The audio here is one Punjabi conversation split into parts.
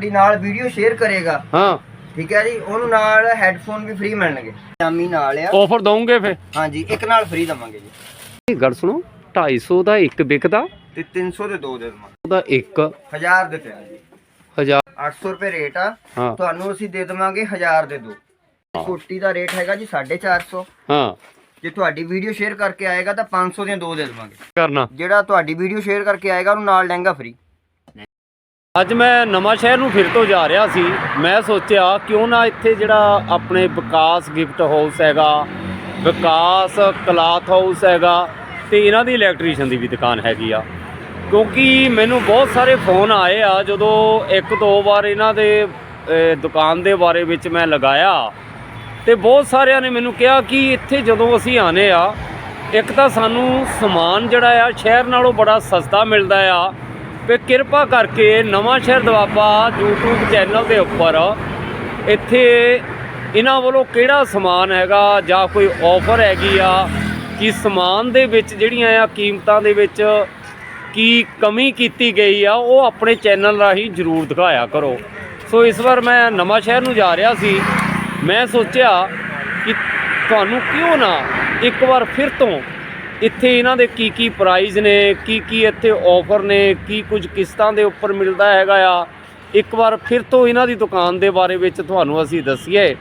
ਤੁਹਾਡੀ ਨਾਲ ਵੀਡੀਓ ਸ਼ੇਅਰ ਕਰੇਗਾ। ਹਾਂ। ਠੀਕ ਹੈ ਜੀ? ਉਹਨੂੰ ਨਾਲ ਹੈੱਡਫੋਨ ਵੀ ਫ੍ਰੀ ਮਿਲਣਗੇ। ਸ਼ਾਮੀ ਨਾਲ ਆ। ਆਫਰ ਦਵੋਗੇ ਫੇ ਹਾਂਜੀ ਇੱਕ ਨਾਲ ਫ੍ਰੀ ਦਵਾਂਗੇ ਜੀ। ਇਹ ਗੱਲ ਸੁਣੋ 250 ਦਾ ਇੱਕ ਵਿਕਦਾ ਤੇ 300 ਦੇ ਦੋ ਦੇ ਦਵਾਂਗੇ। ਉਹਦਾ ਇੱਕ। 1000 ਦੇ ਤਿੰਨ ਜੀ। 1000 800 ਰੁਪਏ ਰੇਟ ਆ। ਹਾਂ। ਤੁਹਾਨੂੰ ਅਸੀਂ ਦੇ ਦੇਵਾਂਗੇ 1000 ਦੇ ਦੋ। ਕੋਟੀ ਦਾ ਰੇਟ ਹੈਗਾ ਜੀ 450 ਹਾਂ। ਜੇ ਤੁਹਾਡੀ ਵੀਡੀਓ ਸ਼ੇਅਰ ਕਰਕੇ ਆਏਗਾ ਤਾਂ 500 ਦੀਆਂ ਦੋ ਦੇ ਦੇਵਾਂਗੇ। ਕਰਨਾ। ਜਿਹੜਾ ਤੁਹਾਡੀ ਵੀਡੀਓ ਸ਼ੇਅਰ ਕਰਕੇ ਆਏਗਾ ਉਹਨੂੰ ਨਾਲ ਲਹਿੰਗਾ ਫ੍ਰੀ ਅੱਜ ਮੈਂ ਨਵਾਂ ਸ਼ਹਿਰ ਨੂੰ ਫਿਰ ਤੋਂ ਜਾ ਰਿਹਾ ਸੀ। ਮੈਂ ਸੋਚਿਆ, ਕਿਉਂ ਨਾ ਇੱਥੇ ਜਿਹੜਾ ਆਪਣੇ ਵਿਕਾਸ ਗਿਫਟ ਹਾਊਸ ਹੈਗਾ, ਵਿਕਾਸ ਕਲਾਥ ਹਾਊਸ ਹੈਗਾ, ਤੇ ਇਹਨਾਂ ਦੀ ਇਲੈਕਟ੍ਰੀਸ਼ੀਅਨ ਦੀ ਵੀ ਦੁਕਾਨ ਹੈਗੀ ਆ। ਕਿਉਂਕਿ ਮੈਨੂੰ ਬਹੁਤ ਸਾਰੇ ਫੋਨ ਆਏ ਆ, ਜਦੋਂ ਇੱਕ ਦੋ ਵਾਰ ਇਹਨਾਂ ਦੇ ਦੁਕਾਨ ਦੇ ਬਾਰੇ ਵਿੱਚ ਮੈਂ ਲਗਾਇਆ। ਤੇ ਬਹੁਤ ਸਾਰਿਆਂ ਨੇ ਮੈਨੂੰ ਕਿਹਾ ਕਿ ਇੱਥੇ ਜਦੋਂ ਅਸੀਂ ਆਨੇ ਆ, ਇੱਕ ਤਾਂ ਸਾਨੂੰ ਸਮਾਨ ਜਿਹੜਾ ਆ, ਸ਼ਹਿਰ ਨਾਲੋਂ ਬੜਾ ਸਸਤਾ ਮਿਲਦਾ ਆ। ਤੇ ਕਿਰਪਾ ਕਰਕੇ ਨਵਾਂ ਸ਼ਹਿਰ ਦਵਾਬਾ YouTube ਚੈਨਲ ਦੇ ਉੱਪਰ ਇੱਥੇ ਇਹਨਾਂ ਵੱਲੋਂ ਕਿਹੜਾ ਸਮਾਨ ਹੈਗਾ ਜਾਂ ਕੋਈ ਆਫਰ ਹੈਗੀ ਆ, ਕਿ ਸਮਾਨ ਦੇ ਵਿੱਚ ਜਿਹੜੀਆਂ ਆ ਕੀਮਤਾਂ ਦੇ ਵਿੱਚ ਕੀ ਕਮੀ ਕੀਤੀ ਗਈ ਆ, ਉਹ ਆਪਣੇ ਚੈਨਲ ਰਾਹੀਂ ਜਰੂਰ ਦਿਖਾਇਆ ਕਰੋ। ਸੋ ਇਸ ਵਾਰ ਮੈਂ ਨਵਾਂ ਸ਼ਹਿਰ ਨੂੰ ਜਾ ਰਿਹਾ ਸੀ। ਮੈਂ ਸੋਚਿਆ ਕਿ ਤੁਹਾਨੂੰ ਕਿਉਂ ਨਾ ਇੱਕ ਵਾਰ ਫਿਰ ਤੋਂ ਇੱਥੇ ਇਹਨਾਂ ਦੇ ਕੀ ਕੀ ਪ੍ਰਾਈਜ਼ ਨੇ, ਕੀ ਕੀ ਇੱਥੇ ਆਫਰ ਨੇ, ਕੀ ਕੁਝ ਕਿਸ਼ਤਾਂ ਦੇ ਉੱਪਰ ਮਿਲਦਾ ਹੈਗਾ ਆ। ਇੱਕ ਵਾਰ ਫਿਰ ਤੋਂ ਇਹਨਾਂ ਦੀ ਦੁਕਾਨ ਦੇ ਬਾਰੇ ਵਿੱਚ ਤੁਹਾਨੂੰ ਅਸੀਂ ਦੱਸੀਏ।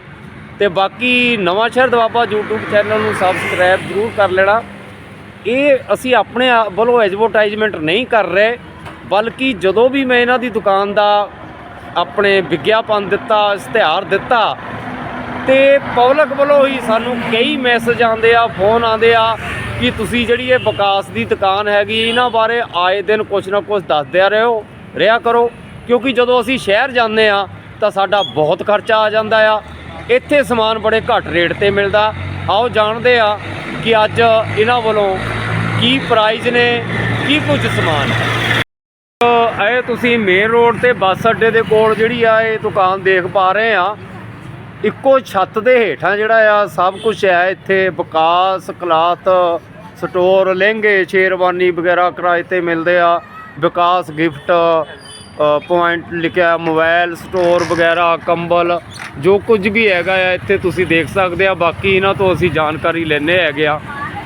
ਤੇ ਬਾਕੀ ਨਵਾਂ ਸ਼ਹਿਰ ਦਵਾਬਾ YouTube ਚੈਨਲ ਨੂੰ ਸਬਸਕ੍ਰਾਈਬ ਜ਼ਰੂਰ ਕਰ ਲੈਣਾ। ਇਹ ਅਸੀਂ ਆਪਣੇ ਆਪ ਵੱਲੋਂ ਐਡਵਰਟਾਈਜ਼ਮੈਂਟ ਨਹੀਂ ਕਰ ਰਹੇ, ਬਲਕਿ ਜਦੋਂ ਵੀ ਮੈਂ ਇਹਨਾਂ ਦੀ ਦੁਕਾਨ ਦਾ ਆਪਣੇ ਵਿਗਿਆਪਨ ਦਿੱਤਾ, ਇਸ਼ਤਿਹਾਰ ਦਿੱਤਾ, ਤੇ ਪਬਲਿਕ ਵੱਲੋਂ ਹੀ ਸਾਨੂੰ ਕਈ ਮੈਸੇਜ ਆਉਂਦੇ ਆ ਫੋਨ ਆਉਂਦੇ ਆ। ਕਿ ਤੁਸੀਂ ਜਿਹੜੀ ਇਹ ਵਿਕਾਸ ਦੀ ਦੁਕਾਨ ਹੈਗੀ, ਇਹਨਾਂ ਬਾਰੇ ਆਏ ਦਿਨ ਕੁਛ ਨਾ ਕੁਛ ਦੱਸਦੇ ਆ ਹੋ ਰਿਹਾ ਕਰੋ। ਕਿਉਂਕਿ ਜਦੋਂ ਅਸੀਂ ਸ਼ਹਿਰ ਜਾਂਦੇ ਆ ਤਾਂ ਸਾਡਾ ਬਹੁਤ ਖਰਚਾ ਆ ਜਾਂਦਾ ਆ। ਇੱਥੇ ਸਮਾਨ ਬੜੇ ਘੱਟ ਰੇਟ ਤੇ ਮਿਲਦਾ। ਆਓ ਜਾਣਦੇ ਆ ਕਿ ਅੱਜ ਇਹਨਾਂ ਵੱਲੋਂ ਕੀ ਪ੍ਰਾਈਜ਼ ਨੇ, ਕੀ ਕੁਝ ਸਮਾਨ ਇਹ ਤੁਸੀਂ ਮੇਨ ਰੋਡ ਤੇ ਬੱਸ ਅੱਡੇ ਦੇ ਕੋਲ ਜਿਹੜੀ ਆ ਇਹ ਦੁਕਾਨ ਦੇਖ ਪਾ ਰਹੇ ਆ ਇੱਕੋ ਛੱਤ ਦੇ ਹੇਠਾਂ ਜਿਹੜਾ ਆ ਸਭ ਕੁਝ ਹੈ। ਇੱਥੇ ਵਿਕਾਸ ਕਲਾਤ ਸਟੋਰ, ਲਹਿੰਗੇ, ਸ਼ੇਰਵਾਨੀ ਵਗੈਰਾ ਕਿਰਾਏ ਤੇ ਮਿਲਦੇ ਆ। ਵਿਕਾਸ ਗਿਫਟ ਪੁਆਇੰਟ ਲਿਖਿਆ ਮੋਬਾਈਲ ਸਟੋਰ ਵਗੈਰਾ, ਕੰਬਲ, ਜੋ ਕੁਝ ਵੀ ਹੈਗਾ ਆ, ਇੱਥੇ ਤੁਸੀਂ ਦੇਖ ਸਕਦੇ ਆ। ਬਾਕੀ ਇਹਨਾਂ ਤੋਂ ਅਸੀਂ ਜਾਣਕਾਰੀ ਲੈਣੇ ਹੈਗੇ ਆ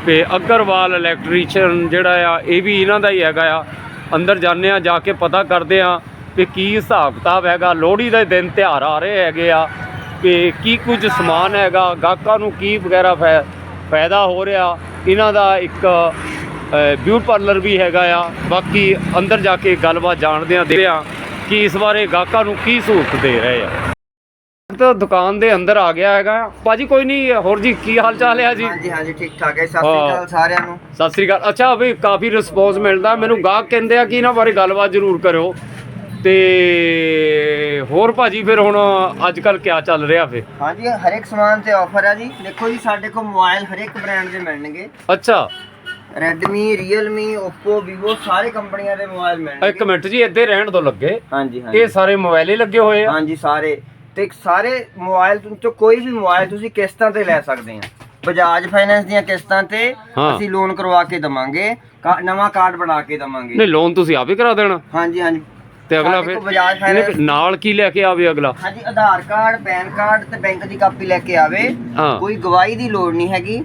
ਤੇ ਅਗਰਵਾਲ ਇਲੈਕਟ੍ਰੀਸ਼ੀਅਨ ਜਿਹੜਾ ਆ, ਇਹ ਵੀ ਇਹਨਾਂ ਦਾ ਹੀ ਹੈਗਾ ਆ। ਅੰਦਰ ਜਾਂਦੇ ਆ, ਜਾ ਕੇ ਪਤਾ ਕਰਦੇ ਆ ਕਿ ਕੀ ਹਿਸਾਬ ਕਿਤਾਬ ਹੈਗਾ। ਲੋਹੜੀ ਦੇ ਦਿਨ ਤਿਉਹਾਰ ਆ ਰਹੇ ਹੈਗੇ ਆ ਕਿ ਕੀ ਕੁਝ ਸਮਾਨ ਹੈਗਾ, ਗਾਹਕਾਂ ਨੂੰ ਕੀ ਵਗੈਰਾ ਫਾਇ- ਫਾਇਦਾ ਹੋ ਰਿਹਾ। ਇਹਨਾਂ ਦਾ ਇੱਕ ਬਿਊਟੀ ਪਾਰਲਰ ਵੀ ਹੈਗਾ ਆ। ਬਾਕੀ ਅੰਦਰ ਜਾ ਕੇ ਗੱਲਬਾਤ ਜਾਣਦੇ ਆ ਦੇਖਦੇ ਆ ਕਿ ਇਸ ਬਾਰੇ ਗਾਹਕਾਂ ਨੂੰ ਕੀ ਸਹੂਲਤ ਦੇ ਰਹੇ ਆ। ਤਾਂ ਦੁਕਾਨ ਦੇ ਅੰਦਰ ਆ ਗਿਆ ਹੈਗਾ। ਭਾਜੀ ਕੋਈ ਨਹੀਂ ਹੋਰ ਜੀ ਕੀ ਹਾਲ ਚਾਲ ਹੈ ਜੀ? ਹਾਂਜੀ ਹਾਂਜੀ ਠੀਕ ਠਾਕ ਹੈ। ਸਤਿ ਸ਼੍ਰੀ। ਅਕਾਲ ਸਾਰਿਆਂ ਨੂੰ। ਸਤਿ ਸ੍ਰੀ ਅਕਾਲ। ਅੱਛਾ ਵੀ ਕਾਫੀ ਰਿਸਪੌਂਸ ਮਿਲਦਾ। ਮੈਨੂੰ ਗਾਹਕ ਕਹਿੰਦੇ ਆ ਕਿ ਇਹਨਾਂ ਬਾਰੇ ਗੱਲਬਾਤ ਜ਼ਰੂਰ ਕਰਿਓ। ਤੇ ਹੋਰ ਭਾਜੀ ਫਿਰ ਹੁਣ ਅੱਜ ਕੱਲ ਕਿਆ ਚੱਲ ਰਿਹਾ ਫੇ? ਹਾਂਜੀ ਹਰ ਇੱਕ ਸਮਾਨ ਤੇ ਆਫਰ ਹੈ ਜੀ। ਦੇਖੋ ਜੀ ਸਾਡੇ ਕੋਲ ਮੋਬਾਈਲ ਹਰ ਇੱਕ ਬ੍ਰਾਂਡ ਦੇ ਮਿਲਣਗੇ। ਅੱਛਾ। Redmi Realme Oppo Vivo ਸਾਰੇ ਕੰਪਨੀਆਂ ਦੇ ਮੋਬਾਈਲ ਮਿਲਣਗੇ। ਇੱਕ ਮਿੰਟ ਜੀ ਇੱਥੇ ਰਹਿਣ ਤੋਂ ਲੱਗੇ। ਹਾਂਜੀ ਇਹ ਹਾਂਜੀ ਸਾਰੇ ਮੋਬਾਈਲ ਹੀ ਲੱਗੇ ਹੋਏ ਆ। ਹਾਂਜੀ ਸਾਰੇ। ਤੇ ਸਾਰੇ ਮੋਬਾਈਲ ਤੋਂ ਕੋਈ ਵੀ ਮੋਬਾਈਲ ਤੁਸੀਂ ਕਿਸ਼ਤਾਂ ਤੇ ਲੈ ਸਕਦੇ ਆ। ਬਜਾਜ ਫਾਈਨੈਂਸ ਦੀਆਂ ਕਿਸ਼ਤਾਂ ਤੇ ਹਾਂ। ਅਸੀਂ ਲੋਨ ਕਰਵਾ ਕੇ ਦਵਾਂਗੇ। ਕਾ- ਨਵਾਂ ਕਾਰਡ ਬਣਾ ਕੇ ਦਵਾਂਗੇ। ਨਹੀਂ ਲੋਨ ਤੁਸੀਂ ਆਪ ਹੀ ਕਰਾ ਦੇਣਾ। ਹਾਂਜੀ ਹਾਂਜੀ। ਤੇ ਅਗਲਾ ਸਾਡੇ ਫਿਰ ਕੋਲ ਬਜਾਜ ਨਾਲ ਕੀ ਲੈ ਕੇ ਆਵੇ ਅਗਲਾ? ਹਾਂਜੀ ਆਧਾਰ ਕਾਰਡ ਪੈਨ ਕਾਰਡ ਤੇ ਬੈਂਕ ਦੀ ਕਾਪੀ ਲੈ ਕੇ ਆਵੇ। ਹਾਂ। ਕੋਈ ਗਵਾਹੀ ਦੀ ਲੋੜ ਨਹੀਂ ਹੈਗੀ।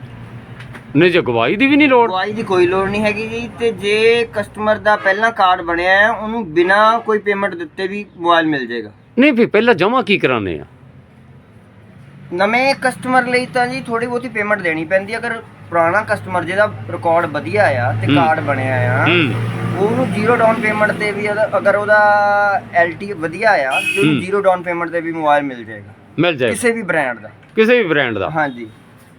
ਨਹੀਂ ਜੇ ਗਵਾਹੀ ਦੀ ਵੀ ਨਹੀਂ ਲੋੜ। ਗਵਾਹੀ ਦੀ ਕੋਈ ਲੋੜ ਨਹੀਂ ਹੈਗੀ ਜੀ। ਤੇ ਜੇ ਕਸਟਮਰ ਦਾ ਪਹਿਲਾਂ ਕਾਰਡ ਬਣਿਆ ਹੈ ਉਹਨੂੰ ਬਿਨਾ ਕੋਈ ਪੇਮੈਂਟ ਦਿੱਤੇ ਵੀ ਮੋਬਾਈਲ ਮਿਲ ਜਾਏਗਾ। ਨਹੀਂ ਫਿਰ ਪਹਿਲਾਂ ਜਮਾ ਕੀ ਕਰਾਣੇ ਆ? ਨਵੇਂ ਕਸਟਮਰ ਲਈ ਤਾਂ ਜੀ ਥੋੜੀ ਬਹੁਤੀ ਪੇਮੈਂਟ ਦੇਣੀ ਪੈਂਦੀ ਹੈ। ਅਗਰ ਪੁਰਾਣਾ ਕਸਟਮਰ ਜਿਹਦਾ ਰਿਕਾਰਡ ਵਧੀਆ ਆ ਤੇ। ਕਾਰਡ ਬਣਿਆ ਆ ਉਹਨੂੰ ਜ਼ੀਰੋ ਡਾਊਨ ਪੇਮੈਂਟ ਤੇ ਵੀ ਅਗਰ- ਉਹਦਾ ਐਲਟੀ ਵਧੀਆ ਆ ਤੇ ਉਹਨੂੰ। ਜ਼ੀਰੋ ਡਾਊਨ ਪੇਮੈਂਟ ਤੇ ਵੀ ਮੋਬਾਈਲ ਮਿਲ ਜਾਏਗਾ। ਮਿਲ ਜਾਏ ਕਿਸੇ ਵੀ ਬ੍ਰਾਂਡ ਦਾ। ਕਿਸੇ ਵੀ ਬ੍ਰਾਂਡ ਦਾ। ਹਾਂਜੀ।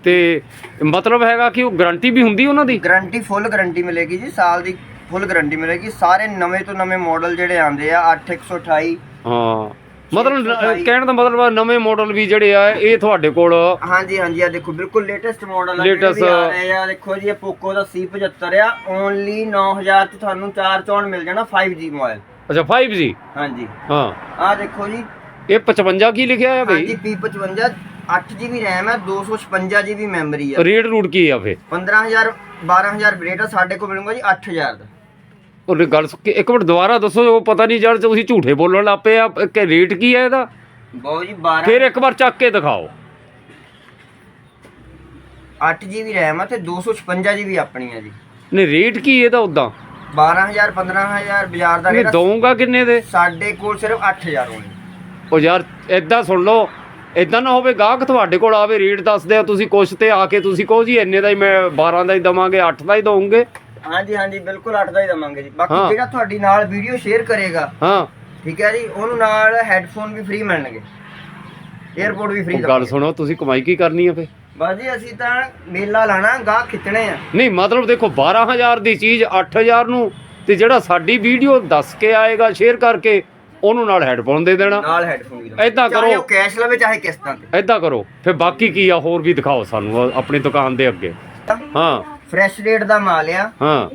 ਤੇ ਮਤਲਬ ਹੈਗਾ ਕਿ ਉਹ ਗਾਰੰਟੀ ਵੀ ਹੁੰਦੀ ਉਹਨਾਂ ਦੀ? ਗਾਰੰਟੀ ਫੁੱਲ ਗਾਰੰਟੀ ਮਿਲੇਗੀ ਜੀ ਸਾਲ ਦੀ ਫੁੱਲ ਗਾਰੰਟੀ ਮਿਲੇਗੀ। ਸਾਰੇ ਨਵੇਂ ਤੋਂ ਨਵੇਂ ਮਾਡਲ ਜਿਹੜੇ ਆਉਂਦੇ ਆ 8128 ਹਾਂ। ਮਤਲਬ ਨ-। ਕਹਿਣ ਦਾ ਮਤਲਬ ਆ ਨਵੇਂ ਮਾਡਲ ਵੀ ਜਿਹੜੇ ਆ ਇਹ ਤੁਹਾਡੇ ਕੋਲ? ਹਾਂਜੀ ਹਾਂਜੀ ਆ ਦੇਖੋ ਬਿਲਕੁਲ ਲੇਟੈਸਟ ਮਾਡਲ ਆ ਜਿਹੜੇ Latest, ਵੀ ਆ ਰਹੇ ਆ। ਦੇਖੋ ਜੀ ਇਹ ਪੋਕੋ ਦਾ C75 ਆ। ਓਨਲੀ 9000 ਚ ਤੁਹਾਨੂੰ ਚਾਰ ਚੌਣ ਮਿਲ ਜਾਣਾ 5G ਮੋਬਾਈਲ ਅੱਛਾ 5G ਹਾਂਜੀ। ਹਾਂ। ਆ ਦੇਖੋ ਜੀ। ਇਹ 55 ਕੀ ਲਿਖਿਆ ਹੈ ਹਾਂਜੀ ਬਈ P55 8GB RAM ਹੈ 256GB ਮੈਮਰੀ ਆ। ਰੇਟ ਰੂਟ ਕੀ ਆ ਫੇ 15000 12000 ਰੇਟ ਆ ਸਾਡੇ ਕੋਲ ਮਿਲੂਗਾ ਜੀ 8000 ਦਾ। ਉਹਨੇ ਗੱਲ ਸੁ- ਕਿ ਇੱਕ ਮਿੰਟ ਦੁਬਾਰਾ ਦੱਸੋ ਉਹ ਪਤਾ ਨਹੀਂ ਜਦ ਤੁਸੀਂ ਝੂਠੇ ਬੋਲਣ ਲੱਗ ਪਏ ਆ ਕਿ ਰੇਟ ਕੀ ਹੈ ਇਹਦਾ? ਬਹੁਤ ਜੀ 12 ਫਿਰ ਇੱਕ ਵਾਰ ਚੱਕ ਕੇ ਦਿਖਾਓ। 8 GB RAM ਆ ਤੇ 256 GB ਆਪਣੀ ਆ ਜੀ। ਨਹੀਂ ਰੇਟ ਕੀ ਇਹਦਾ ਉਦਾਂ 12000 15000 ਬਾਜ਼ਾਰ ਦਾ ਨਹੀਂ ਰੇਟ ਦਊਂਗਾ ਕਿੰਨੇ ਦੇ? ਸਾਡੇ ਕੋਲ ਸਿਰਫ 8000 ਹੋਣੀ। ਉਹ ਯਾਰ ਏਦਾਂ ਸੁਣ ਲਓ ਏਦਾਂ ਨਾ ਹੋਵੇ ਗਾਹਕ ਤੁਹਾਡੇ ਕੋਲ ਆਵੇ ਰੇਟ ਦੱਸਦੇ ਆ ਤੁਸੀਂ ਕੁਛ ਤੇ ਆ ਕੇ ਤੁਸੀਂ ਕਹੋ ਜੀ ਇੰਨੇ ਦਾ ਹੀ ਮੈਂ 12 ਦਾ ਹੀ ਦਵਾਂਗੇ 8 ਦਾ ਹੀ ਦਵਾਂਗੇ ਹਾਂਜੀ ਹਾਂਜੀ ਬਿਲਕੁਲ 8 ਦਾ ਹੀ ਦਵਾਂਗੇ ਜੀ। ਬਾਕੀ ਹਾਂ। ਜਿਹੜਾ ਤੁਹਾਡੀ ਨਾਲ ਵੀਡੀਓ ਸ਼ੇਅਰ ਕਰੇਗਾ ਹਾਂ। ਠੀਕ ਹੈ ਜੀ ਉਹਨੂੰ ਨਾਲ ਹੈੱਡਫੋਨ ਵੀ ਫ੍ਰੀ ਮਿਲਣਗੇ। 에어ਪੋਰਟ ਵੀ ਫ੍ਰੀ ਉਹ ਗੱਲ ਸੁਣੋ ਤੁਸੀਂ ਕਮਾਈ ਕੀ ਕਰਨੀ ਆ ਫੇ? ਬਸ ਜੀ ਅਸੀਂ ਤਾਂ ਮੇਲਾ ਲਾਣਾ ਗਾਹ ਖਿੱਚਣੇ ਆ। ਨਹੀਂ ਮਤਲਬ ਦੇਖੋ 12000 ਦੀ ਚੀਜ਼ 8000 ਨੂੰ ਤੇ ਜਿਹੜਾ ਸਾਡੀ ਵੀਡੀਓ ਦੱਸ ਕੇ ਆਏਗਾ ਸ਼ੇਅਰ ਕਰਕੇ ਉਹਨੂੰ ਨਾਲ ਹੈਡਫੋਨ ਦੇ ਦੇਣਾ। ਨਾਲ ਹੈੱਡਫੋਨ ਵੀ ਏਦਾਂ ਚਾਹੇ ਕਰੋ। ਉਹ ਕੈਸ਼ ਲਵੇ ਚਾਹੇ ਕਿਸ਼ਤਾਂ ਤੇ। ਏਦਾਂ ਕਰੋ। ਫਿਰ ਬਾਕੀ ਕੀ ਆ ਹੋਰ ਵੀ ਦਿਖਾਓ ਸਾਨੂੰ ਆਪਣੀ ਦੁਕਾਨ ਦੇ ਅੱਗੇ। ਹਾਂ। ਫਰੈਸ਼ ਰੇਟ ਦਾ ਮਾਲ ਆ। ਹਾਂ।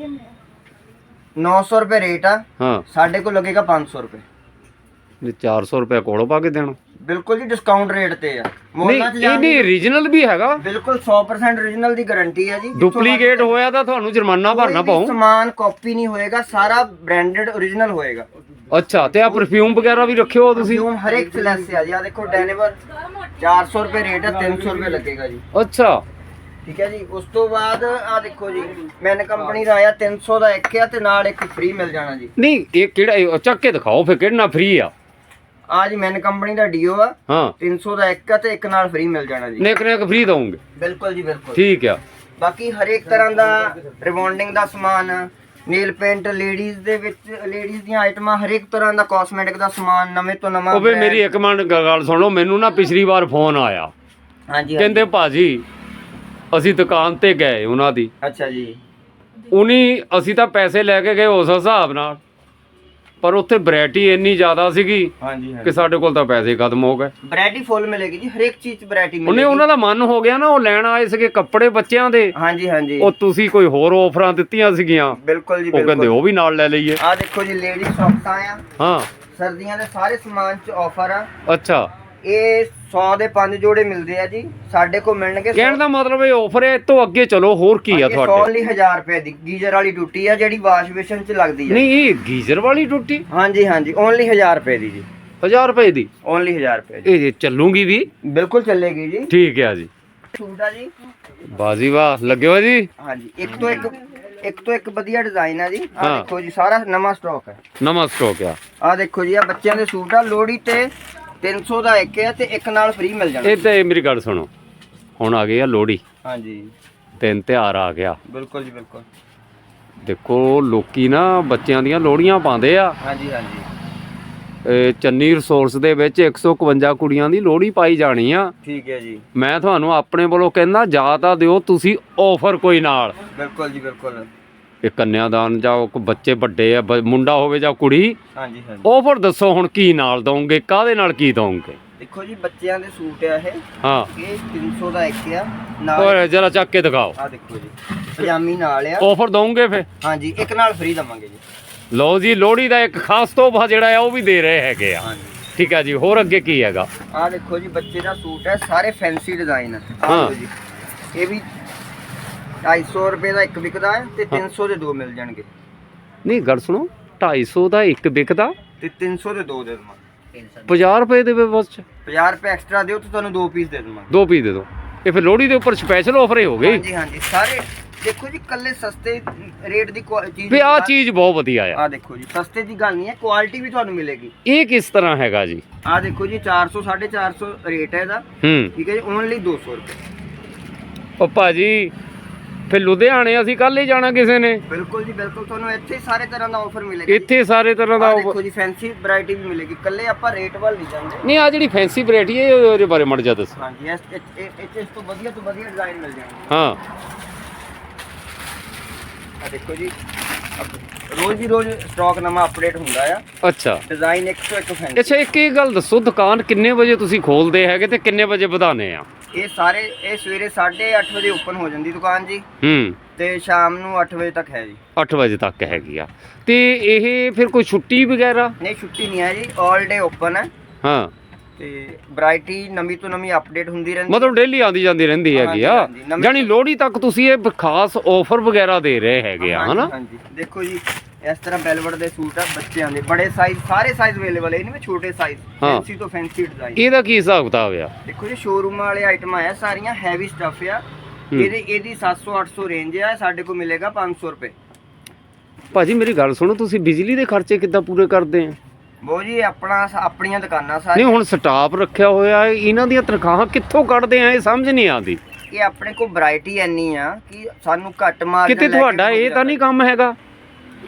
900 ਰੁਪਏ ਰੇਟ ਆ। ਹਾਂ। ਸਾਡੇ ਕੋਲ ਲੱਗੇਗਾ 500 ਰੁਪਏ। ਨਹੀਂ 400 ਰੁਪਏ ਕੋਲੋਂ ਪਾ ਕੇ ਦੇਣਾ। ਬਿਲਕੁਲ ਜੀ ਡਿਸਕਾਊਂਟ ਰੇਟ ਤੇ ਆ। ਨਹੀਂ ਮੋਲਾਂ ਇਹ ਨਹੀਂ ਓਰੀਜਨਲ ਵੀ ਹੈਗਾ। ਬਿਲਕੁਲ 100% origignal ਦੀ ਗਾਰੰਟੀ ਹੈ ਜੀ। ਜਿੱਥੋਂ ਡੁਪਲੀਕੇਟ ਹੋਇਆ ਤਾਂ ਤੁਹਾਨੂੰ ਜੁਰਮਾਨਾ ਭਰਨਾ ਵੀ ਪਊ। ਸਮਾਨ ਕਾਪੀ ਨਹੀਂ ਹੋਏਗਾ ਸਾਰਾ ਬ੍ਰਾਂਡਡ origignal ਹੋਏਗਾ। ਅੱਛਾ ਤੇ ਆ ਪਰਫਿਊਮ ਵਗੈਰਾ ਵੀ ਰੱਖਿਓ ਤੁਸੀਂ। ਪਰਫਿਊਮ ਹਰ ਇੱਕ ਫਲੈਸ ਆ ਜੀ। ਆ ਦੇਖੋ ਡੈਨਿਵਰ 400 ਰੁਪਏ ਰੇਟ ਹੈ 300 ਰੁਪਏ ਲੱਗੇਗਾ ਜੀ। ਅੱਛਾ। ਠੀਕ ਹੈ ਜੀ? ਉਸ ਤੋਂ ਬਾਅਦ ਆ ਦੇਖੋ ਜੀ ਮੈਨ ਕੰਪਨੀ ਦਾ ਆਇਆ 300 ਦਾ ਇੱਕ ਆ ਤੇ ਨਾਲ ਇੱਕ ਫ੍ਰੀ ਮਿਲ ਜਾਣਾ ਜੀ। ਨਹੀਂ ਇਹ ਕਿਹੜਾ ਇਹ ਚੱਕ ਕੇ ਦਿਖਾਓ ਫਿਰ ਕਿਹੜਾ ਫ੍ਰੀ ਆ? ਆ ਜੀ ਮੈਨ ਕੰਪਨੀ ਦਾ ਡੀਓ ਆ ਹਾਂ। 300 ਦਾ ਇੱਕ ਆ ਤੇ ਇੱਕ ਨਾਲ ਫ੍ਰੀ ਮਿਲ ਜਾਣਾ ਜੀ। ਨੇਕ ਨੇਕ ਫ੍ਰੀ ਦਵਾਂਗੇ ਬਿਲਕੁਲ ਜੀ ਬਿਲਕੁਲ। ਠੀਕ ਆ। ਬਾਕੀ ਹਰੇਕ ਤਰ੍ਹਾਂ ਦਾ ਰਿਬੌਂਡਿੰਗ ਦਾ ਸਮਾਨ ਨੇਲ ਪੇਂਟ ਲੇਡੀਜ਼ ਦੇ ਵਿੱਚ ਲੇਡੀਜ਼ ਦੀਆਂ ਆਈਟਮਾਂ ਹਰੇਕ ਤਰ੍ਹਾਂ ਦਾ ਕਾਸਮੈਟਿਕ ਦਾ ਸਮਾਨ ਨਵੇਂ ਤੋਂ ਨਵਾਂ ਉਹ ਵੀ ਮੇਰੀ ਇੱਕ ਮਿੰਟ ਗੱਲ ਸੁਣੋ ਮੈਨੂੰ ਨਾ ਪਿਛਲੀ ਵਾਰ ਫੋਨ ਆਇਆ। ਹਾਂਜੀ। ਕਹਿੰਦੇ ਭਾਜੀ ਅਸੀਂ ਦੁਕਾਨ ਤੇ ਗਏ ਉਹਨਾਂ ਦੀ। ਅੱਛਾ ਜੀ। ਉਨੀ ਅਸੀਂ ਤਾਂ ਪੈਸੇ ਲੈ ਕੇ ਗਏ ਉਸ ਹਿਸਾਬ ਨਾਲ। ਪਰ ਉੱਥੇ ਵੈਰਾਈਟੀ ਇੰਨੀ ਜ਼ਿਆਦਾ ਸੀਗੀ ਹਾਂਜੀ ਕਿ ਸਾਡੇ ਕੋਲ ਤਾਂ ਪੈਸੇ ਖਤਮ ਹੋ ਗਏ। ਵੈਰਾਈਟੀ ਫੁੱਲ ਮਿਲੇਗੀ ਜੀ ਹਰੇਕ ਚੀਜ਼ ਵੈਰਾਈਟੀ ਉਹਨੇ ਮਿਲੇਗੀ ਉਹਨਾਂ ਦਾ ਮਨ ਹੋ ਗਿਆ ਨਾ ਉਹ ਲੈਣ ਆਏ ਸੀਗੇ ਕੱਪੜੇ ਬੱਚਿਆਂ ਦੇ। ਹਾਂਜੀ ਹਾਂਜੀ। ਉਹ ਤੁਸੀਂ ਕੋਈ ਹੋਰ ਆਫਰਾਂ ਦਿੱਤੀਆਂ ਸੀਗੀਆਂ। ਬਿਲਕੁਲ ਜੀ ਉਹ ਕਹਿੰਦੇ ਬਿਲਕੁਲ। ਉਹ ਵੀ ਨਾਲ ਲੈ ਲਈਏ। ਆ ਦੇਖੋ ਜੀ ਲੇਡੀ ਸੌਕਸਾਂ ਆ। ਹਾਂ। ਸਰਦੀਆਂ ਦੇ ਸਾਰੇ ਸਮਾਨ ਚ ਆਫਰ ਆ। ਅੱਛਾ। ਇਹ 100 ਦੇ 5 ਜੋੜੇ ਮਿਲਦੇ ਆ ਜੀ ਸਾਡੇ ਕੋਲ ਮਿਲਣਗੇ ਕਹਿਣ ਦਾ ਮਤਲਬ ਇਹ ਆਫਰ ਹੈ ਤੋਂ ਅੱਗੇ ਚਲੋ ਹੋਰ ਕੀ ਆ ਤੁਹਾਡੇ? ਓਨਲੀ 1000 ਰੁਪਏ ਦੀ ਗੀਜ਼ਰ ਵਾਲੀ ਟੁੱਟੀ ਆ ਜਿਹੜੀ ਵਾਸ਼ ਬੇਸ਼ਨ ਚ ਲੱਗਦੀ ਆ। ਨਹੀਂ ਇਹ ਗੀਜ਼ਰ ਵਾਲੀ ਟੁੱਟੀ? ਹਾਂਜੀ ਹਾਂਜੀ ਓਨਲੀ 1000 ਰੁਪਏ ਦੀ ਜੀ। 1000 ਰੁਪਏ ਦੀ? ਓਨਲੀ 1000 ਰੁਪਏ ਦੀ। ਇਹ ਚੱਲੂਗੀ ਵੀ? ਬਿਲਕੁਲ ਚੱਲੇਗੀ ਜੀ। ਠੀਕ ਹੈ ਜੀ। ਸੂਟ ਆ ਜੀ। ਬਾਜੀ ਵਾਹ ਲੱਗਿਓ ਜੀ। ਹਾਂਜੀ ਇੱਕ ਤੋਂ ਇੱਕ ਇੱਕ ਤੋਂ ਇੱਕ ਵਧੀਆ ਡਿਜ਼ਾਈਨ ਆ ਜੀ। ਆ। ਦੇਖੋ ਜੀ ਸਾਰਾ ਨਵਾਂ ਸਟਾਕ ਹੈ ਨਵਾਂ ਸਟਾਕ ਆ। ਆ ਦੇਖੋ ਜੀ ਆ ਬੱਚਿਆਂ ਦੇ ਸੂਟ ਆ ਲੋੜੀ ਤੇ 300 ਦਾ ਇੱਕ ਹੈ ਤੇ ਇੱਕ ਨਾਲ ਫ੍ਰੀ ਮਿਲ ਜਾਣਾ। ਇਹ ਤੇ ਮੇਰੀ ਗੱਲ ਸੁਣੋ। ਹੁਣ ਆ ਗਈ ਆ ਲੋਹੜੀ। ਹਾਂਜੀ। ਤਿੰਨ ਤਿਉਹਾਰ ਆ ਗਿਆ। ਬਿਲਕੁਲ ਜੀ ਬਿਲਕੁਲ। ਦੇਖੋ ਲੋਕੀ ਨਾ ਬੱਚਿਆਂ ਦੀਆਂ ਲੋਹੜੀਆਂ ਪਾਉਂਦੇ ਆ। ਹਾਂਜੀ ਹਾਂਜੀ। ਚੰਨੀ ਰਿਸੋਰਸ ਦੇ ਵਿੱਚ 151 ਕੁੜੀਆਂ ਦੀ ਲੋਹੜੀ ਪਾਈ ਜਾਣੀ ਆ। ਠੀਕ ਹੈ ਜੀ। ਮੈਂ ਤੁਹਾਨੂੰ ਆਪਣੇ ਵੱਲੋਂ ਕਹਿੰਦਾ ਜਾਂ ਤਾਂ ਦਿਓ ਤੁਸੀਂ ਆਫਰ ਕੋਈ ਨਾਲ। ਬਿਲਕੁਲ ਜੀ ਬਿਲਕੁਲ। ਇਹ ਕੰਨਿਆਦਾਨ ਜਾਂ ਉਹ ਕੋਈ ਬੱਚੇ ਵੱਡੇ ਆ ਬ- ਮੁੰਡਾ ਹੋਵੇ ਜਾਂ ਕੁੜੀ ਹਾਂਜੀ ਹਾਂਜੀ। ਆਫਰ ਦੱਸੋ ਹੁਣ ਕੀ ਨਾਲ ਦਵੋਗੇ ਕਾਦੇ ਨਾਲ ਕੀ ਦਵੋਗੇ? ਦੇਖੋ ਜੀ ਬੱਚਿਆਂ ਦੇ ਸੂਟ ਆ ਇਹ। ਹਾਂ। ਇਹ 300 ਦਾ ਇੱਕ ਆ ਨਾਲ ਓਏ ਜਰਾ ਚੱਕ ਕੇ ਦਿਖਾਓ। ਆ ਦੇਖੋ ਜੀ ਪਜਾਮੀ ਨਾਲ ਆ। ਆਫਰ ਦਵੋਗੇ ਫੇ ਹਾਂਜੀ ਇੱਕ ਨਾਲ ਫ੍ਰੀ ਦਵਾਂਗੇ ਜੀ। ਲਓ ਜੀ ਲੋਹੜੀ ਦਾ ਇੱਕ ਖਾਸ ਤੋਹਫਾ ਜਿਹੜਾ ਆ ਉਹ ਵੀ ਦੇ ਰਹੇ ਹੈਗੇ ਆ। ਹਾਂਜੀ। ਠੀਕ ਆ ਜੀ ਹੋਰ ਅੱਗੇ ਕੀ ਹੈਗਾ? ਆ ਦੇਖੋ ਜੀ ਬੱਚੇ ਦਾ ਸੂਟ ਹੈ ਸਾਰੇ ਫੈਂਸੀ ਡਿਜ਼ਾਈਨ ਆ। ਹਾਂ। ਦੇਖੋ ਜੀ। ਇਹ ਵੀ 250 ਰੁਪਏ ਦਾ ਇੱਕ ਵਿਕਦਾ ਹੈ ਤੇ 300 ਦੇ ਦੋ ਮਿਲ ਜਾਣਗੇ। ਨਹੀਂ ਗੱਲ ਸੁਣੋ 250 ਦਾ ਇੱਕ ਵਿਕਦਾ ਤੇ 300 ਦੇ ਦੋ ਦੇ ਦਵਾਂਗੇ। 50 ਰੁਪਏ ਦੇ ਬਸ 50 ਰੁਪਏ ਐਕਸਟਰਾ ਦਿਓ ਤੇ ਤੁਹਾਨੂੰ ਦੋ ਪੀਸ ਦੇ ਦਵਾਂਗੇ। ਦੋ ਪੀ ਦੇ ਦਿਓ। ਇਹ ਫਿਰ ਲੋਹੜੀ ਦੇ ਉੱਪਰ ਸਪੈਸ਼ਲ ਆਫਰ ਹੀ ਹੋ ਗਈ। ਹਾਂਜੀ ਹਾਂਜੀ ਸਾਰੇ ਦੇਖੋ ਜੀ ਕੱਲੇ ਸਸਤੇ ਰੇਟ ਦੀ ਚੀਜ਼ ਵੀ ਆ ਚੀਜ਼ ਬਹੁਤ ਵਧੀਆ ਆ। ਆ ਦੇਖੋ ਜੀ ਸਸਤੇ ਦੀ ਗੱਲ ਨਹੀਂ ਹੈ ਕੁਆਲਿਟੀ ਵੀ ਤੁਹਾਨੂੰ ਮਿਲੇਗੀ। ਇਹ ਕਿਸ ਤਰ੍ਹਾਂ ਹੈਗਾ ਜੀ? ਆ ਦੇਖੋ ਜੀ 400 450 ਰੇਟ ਹੈ ਇਹਦਾ। ਠੀਕ ਹੈ ਜੀ ਓਨਲੀ 200 ਰੁਪਏ। ਉਹ ਭਾਜੀ ਫਿਰ ਲੁਧਿਆਣੇ ਅਸੀਂ ਕੱਲ ਹੀ ਜਾਣਾ ਕਿਸੇ ਨੇ। ਬਿਲਕੁਲ ਜੀ ਬਿਲਕੁਲ। ਤੁਹਾਨੂੰ ਇੱਥੇ ਹੀ ਸਾਰੇ ਤਰ੍ਹਾਂ ਦਾ ਆਫਰ ਮਿਲੇਗਾ। ਇੱਥੇ ਸਾਰੇ ਤਰ੍ਹਾਂ ਦਾ ਆਹ ਦੇਖੋ ਜੀ ਫੈਂਸੀ ਵੈਰਾਈਟੀ ਵੀ ਮਿਲੇਗੀ। ਕੱਲੇ ਆਪਾਂ ਰੇਟ ਵੱਲ ਨਹੀਂ ਜਾਂਦੇ। ਨਹੀਂ ਆ ਜਿਹੜੀ ਫੈਂਸੀ ਵੈਰਾਈਟੀ ਹੈ ਇਹ- ਉਹਦੇ ਬਾਰੇ ਮੜ ਜਾ ਦੱਸ। ਹਾਂਜੀ ਇਸ ਇਹ- ਇਹ ਇਹ 'ਚ ਇਸ ਤੋਂ ਵਧੀਆ ਤੋਂ ਵਧੀਆ ਡਿਜ਼ਾਈਨ ਮਿਲ ਜਾਣਗੇ। ਹਾਂ। ਆ ਦੇਖੋ ਜੀ ਅਪ- ਰੋਜ਼ ਹੀ ਰੋਜ਼ ਸਟਾਕ ਨਵਾਂ ਅਪਡੇਟ ਹੁੰਦਾ ਆ। ਅੱਛਾ। ਡਿਜ਼ਾਈਨ ਇੱਕ ਤੋਂ ਇੱਕ ਫੈਂਸੀ ਅੱਛਾ ਇੱਕ ਇਹ ਗੱਲ ਦੱਸੋ ਦੁਕਾਨ ਕਿੰਨੇ ਵਜੇ ਤੁਸੀਂ ਖੋਲਦੇ ਹੈਗੇ ਤੇ ਕਿੰਨੇ ਵਜੇ ਵਧਾਉਂਦੇ ਆ? ਇਹ ਸਾਰੇ ਇਹ ਸਵੇਰੇ 8:30 ਵਜੇ ਓਪਨ ਹੋ ਜਾਂਦੀ ਦੁਕਾਨ ਜੀ। ਹੂੰ। ਤੇ ਸ਼ਾਮ ਨੂੰ 8 ਵਜੇ ਤੱਕ ਹੈ ਜੀ। 8 ਵਜੇ ਤੱਕ ਹੈਗੀ ਆ। ਤੇ ਇਹ ਫਿਰ ਕੋਈ ਛੁੱਟੀ ਵਗੈਰਾ? ਨਹੀਂ ਛੁੱਟੀ ਨਹੀਂ ਹੈ ਜੀ 올 ਡੇ ਓਪਨ ਹੈ। ਹਾਂ। ਤੇ ਵੈਰਾਈਟੀ ਨਵੀਂ ਤੋਂ ਨਵੀਂ ਅਪਡੇਟ ਹੁੰਦੀ ਰਹਿੰਦੀ ਮਤਲਬ ਡੇਲੀ ਆਉਂਦੀ ਜਾਂਦੀ ਰਹਿੰਦੀ ਹੈਗੀ ਆ। ਜਾਨੀ ਲੋਹੜੀ ਤੱਕ ਤੁਸੀਂ ਇਹ ਖਾਸ ਆਫਰ ਵਗੈਰਾ ਦੇ ਰਹੇ ਹੈਗੇ ਆ ਹਨਾ? ਹਾਂਜੀ ਦੇਖੋ ਜੀ ਇਸ ਤਰ੍ਹਾਂ ਬੈਲਵਟ ਦੇ ਸੂਟ ਆ ਬੱਚਿਆਂ ਦੇ। ਬੜੇ ਸਾਈਜ਼ ਸਾਰੇ ਸਾਈਜ਼ ਅਵੇਲੇਬਲ ਹੈ ਇਹਨਾਂ ਵਿੱਚ ਛੋਟੇ ਸਾਈਜ਼ ਹਾਂ। ਫੈਂਸੀ ਤੋਂ ਫੈਂਸੀ ਡਿਜ਼ਾਈਨ ਇਹਦਾ ਕੀ ਹਿਸਾਬ ਕਿਤਾਬ ਆ? ਦੇਖੋ ਜੀ ਸ਼ੋਰੂਮ ਵਾਲੇ ਆਈਟਮਾਂ ਆ ਸਾਰੀਆਂ ਹੈਵੀ ਸਟੱਫ ਆ। ਹੂੰ। ਇਹਦੇ ਇਹਦੀ 700 800 ਰੇਂਜ ਆ ਸਾਡੇ ਕੋਲ ਮਿਲੇਗਾ 500 ਰੁਪਏ। ਭਾਜੀ ਮੇਰੀ ਗੱਲ ਸੁਣੋ ਤੁਸੀਂ ਬਿਜਲੀ ਦੇ ਖਰਚੇ ਕਿੱਦਾਂ ਪੂਰੇ ਕਰਦੇ ਆ? ਬੋ ਜੀ ਆਪਣਾ ਆਪਣੀਆਂ ਦੁਕਾਨਾਂ ਨਹੀਂ ਸਾਰੀਆਂ ਹੁਣ ਸਟਾਫ ਰੱਖਿਆ ਹੋਇਆ ਹੈ ਇਹਨਾਂ ਦੀਆਂ ਤਨਖਾਹਾਂ ਕਿੱਥੋਂ ਕੱਢਦੇ ਆ ਇਹ ਸਮਝ ਨਹੀਂ ਆਉਂਦੀ। ਇਹ ਆਪਣੇ ਕੋਲ ਵੈਰਾਈਟੀ ਇੰਨੀ ਆ ਕਿ ਸਾਨੂੰ ਘੱਟ ਮਾਰਜਨ ਕਿਤੇ ਤੁਹਾਡਾ ਇਹ ਤਾਂ ਨਹੀਂ ਕੰਮ ਹੈਗਾ?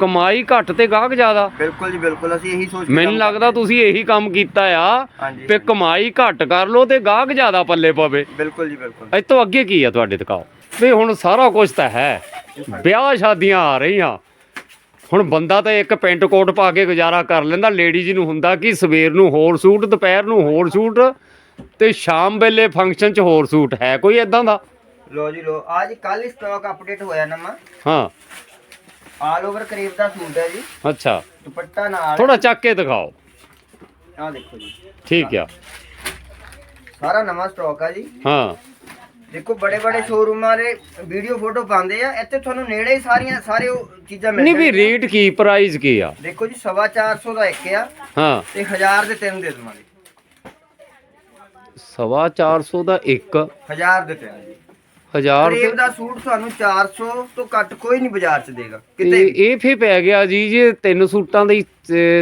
ਕਮਾਈ ਘੱਟ ਤੇ ਗਾਹਕ ਜ਼ਿਆਦਾ। ਬਿਲਕੁਲ ਜੀ ਬਿਲਕੁਲ। ਅਸੀਂ ਇਹੀ ਸੋਚ ਮੈਨੂੰ ਲੱਗਦਾ ਤੁਸੀਂ ਇਹੀ ਕੰਮ ਕੀਤਾ ਆ ਵੀ ਕਮਾਈ ਘੱਟ ਕਰ ਲੋ ਤੇ ਗਾਹਕ ਜ਼ਿਆਦਾ ਪੱਲੇ ਪਵੇ। ਬਿਲਕੁਲ ਜੀ ਬਿਲਕੁਲ। ਇਸ ਤੋਂ ਅੱਗੇ ਕੀ ਆ ਤੁਹਾਡੇ ਦਿਖਾਓ? ਵੀ ਹੁਣ ਸਾਰਾ ਕੁਝ ਤਾਂ ਹੈ। ਵਿਆਹ ਸ਼ਾਦੀਆਂ ਆ ਰਹੀਆਂ। ਹੁਣ ਬੰਦਾ ਤਾਂ ਇੱਕ ਪੈਂਟ ਕੋਟ ਪਾ ਕੇ ਗੁਜ਼ਾਰਾ ਕਰ ਲੈਂਦਾ। ਲੇਡੀਜ਼ ਨੂੰ ਹੁੰਦਾ ਕਿ ਸਵੇਰ ਨੂੰ ਹੋਰ ਸੂਟ ਦੁਪਹਿਰ ਨੂੰ ਹੋਰ ਸੂਟ ਤੇ ਸ਼ਾਮ ਵੇਲੇ ਫੰਕਸ਼ਨ 'ਚ ਹੋਰ ਸੂਟ। ਹੈ ਕੋਈ ਇਦਾਂ ਦਾ? ਲੋ ਜੀ ਲੋ ਅੱਜ ਕੱਲ ਸਟਾਕ ਅਪਡੇਟ ਹੋਇਆ ਨਵਾਂ। ਹਾਂ। ਆਲ ਓਵਰ ਕਰੇਵ ਦਾ ਸੂਟ ਹੈ ਜੀ। ਅੱਛਾ। ਦੁਪੱਟਾ ਨਾਲ ਥੋੜਾ ਚੱਕ ਕੇ ਦਿਖਾਓ। ਆ ਦੇਖੋ ਜੀ। ਠੀਕ ਆ। ਸਾਰਾ ਨਵਾਂ ਸਟਾਕ ਆ ਜੀ। ਹਾਂ। ਦੇਖੋ ਬੜੇ ਬੜੇ ਸ਼ੋਰੂਮਾਂ ਦੇ ਵੀਡੀਓ ਫੋਟੋ ਪਾਉਂਦੇ ਆ। ਇੱਥੇ ਤੁਹਾਨੂੰ ਨੇੜੇ ਹੀ ਸਾਰੀਆਂ ਸਾਰੇ ਉਹ ਚੀਜ਼ਾਂ ਮਿਲ ਨਹੀਂ ਵੀ ਜਾਣਗੀਆਂ। ਰੇਟ ਕੀ ਪ੍ਰਾਈਸ ਕੀ ਆ? ਦੇਖੋ ਜੀ ਸਵਾ 400 ਦਾ ਇੱਕ ਆ। ਹਾਂ। ਤੇ 1000 ਦੇ ਤਿੰਨ ਦੇ ਦਵਾਂਗੇ। ਸਵਾ 400 ਦਾ ਇੱਕ? 1000 ਦੇ ਤਿੰਨ ਜੀ। ਹਜ਼ਾਰ ਕਰੇਵ ਤੇ ਦਾ ਸੂਟ ਤੁਹਾਨੂੰ 400 ਤੋਂ ਘੱਟ ਕੋਈ ਨਹੀਂ ਬਾਜ਼ਾਰ 'ਚ ਦੇਗਾ। ਕਿਤੇ। ਇਹ ਫੇ ਪੈ ਗਿਆ ਜੀ ਜੇ ਤਿੰਨ ਸੂਟਾਂ ਦੇ ਹੀ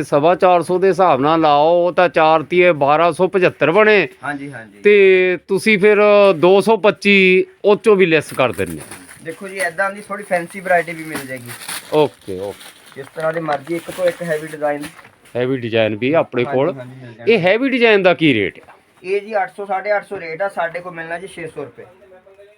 ਸਵਾ 400 ਦੇ ਹਿਸਾਬ ਨਾਲ ਲਾਓ ਤਾਂ 4 ਤੀਏ 1275 ਬਣੇ। ਹਾਂਜੀ ਹਾਂਜੀ। ਤੇ ਤੁਸੀਂ ਫਿਰ 225 ਉਹ ਚੋਂ ਵੀ ਲੈਸ ਕਰ ਦਿੰਦੇ ਦੇਖੋ ਜੀ ਐਦਾਂ ਦੀ ਥੋੜੀ ਫੈਂਸੀ ਵੈਰਾਈਟੀ ਵੀ ਮਿਲ ਜਾਏਗੀ ਓਕੇ ਓਕੇ। ਜਿਸ ਤਰ੍ਹਾਂ ਦੀ ਮਰਜ਼ੀ ਇੱਕ ਤੋਂ ਇੱਕ ਹੈਵੀ ਡਿਜ਼ਾਈਨ ਹੈਵੀ ਡਿਜ਼ਾਈਨ ਵੀ ਆਪਣੇ ਕੋਲ। ਇਹ ਹੈਵੀ ਡਿਜ਼ਾਈਨ ਦਾ ਕੀ ਰੇਟ ਆ? ਇਹ ਜੀ 800 850 ਰੇਟ ਆ ਸਾਡੇ ਕੋਲ ਮਿਲਣਾ ਜੀ 600 ਰੁਪਏ।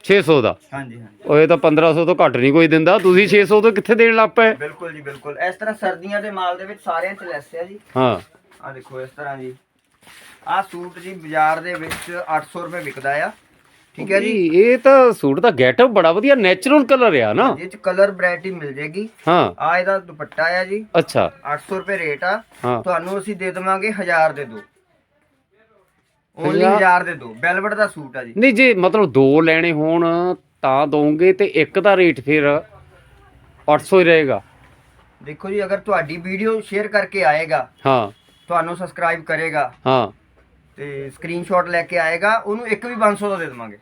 600 ਦਾ। ਹਾਂਜੀ ਹਾਂਜੀ। ਉਹ ਇਹ ਤਾਂ 1500 ਤੋਂ ਘੱਟ ਨਹੀਂ ਕੋਈ ਦਿੰਦਾ। ਤੁਸੀਂ 600 ਤੋਂ ਕਿੱਥੇ ਦੇਣ ਲੱਗ ਪਏ? ਬਿਲਕੁਲ ਜੀ ਬਿਲਕੁਲ। ਇਸ ਤਰ੍ਹਾਂ ਸਰਦੀਆਂ ਦੇ ਮਾਲ ਦੇ ਵਿੱਚ ਸਾਰਿਆਂ 'ਚ ਲੈਸ ਆ ਜੀ। ਹਾਂ। ਆ ਦੇਖੋ ਇਸ ਤਰ੍ਹਾਂ ਜੀ। ਆਹ ਸੂਟ ਜੀ ਬਾਜ਼ਾਰ ਦੇ ਵਿੱਚ 800 ਰੁਪਏ ਵਿਕਦਾ ਆ। ਠੀਕ ਹੈ ਜੀ। ਇਹ ਤਾਂ ਸੂਟ ਦਾ ਗੈਟਅਪ ਬੜਾ ਵਧੀਆ ਨੈਚੁਰਲ ਕਲਰ ਆ ਨਾ। ਇਹ 'ਚ ਕਲਰ ਵੈਰਾਈਟੀ ਮਿਲ ਜੇਗੀ। ਹਾਂ। ਆ ਇਹਦਾ ਦੁਪੱਟਾ ਆ ਜੀ। ਅੱਛਾ। 800 ਰੁਪਏ ਰੇਟ ਆ। ਤੁਹਾਨੂੰ ਅਸੀਂ ਦੇ ਦੇਵਾਂਗੇ 1000 ਦੇ ਦੋ। ਓਨਲੀ ਹਜ਼ਾਰ? 1000 ਦੇ ਦੋ ਵੈਲਵਟ ਦਾ ਸੂਟ ਆ ਜੀ। ਨਹੀਂ ਜੇ ਮਤਲਬ ਦੋ ਲੈਣੇ ਹੋਣ ਤਾਂ ਦੋਗੇ ਤੇ ਇੱਕ ਦਾ ਰੇਟ ਫਿਰ 800 ਹੀ ਰਹੇਗਾ। ਦੇਖੋ ਜੀ ਅਗਰ ਤੁਹਾਡੀ ਵੀਡੀਓ ਸ਼ੇਅਰ ਕਰਕੇ ਆਏਗਾ ਹਾਂ। ਤੁਹਾਨੂੰ ਸਬਸਕ੍ਰਾਈਬ ਕਰੇਗਾ ਹਾਂ। ਤੇ ਸਕਰੀਨਸ਼ਾਟ ਲੈ ਕੇ ਆਏਗਾ ਉਹਨੂੰ ਇੱਕ ਵੀ 500 ਦਾ ਦੇ ਦੇਵਾਂਗੇ।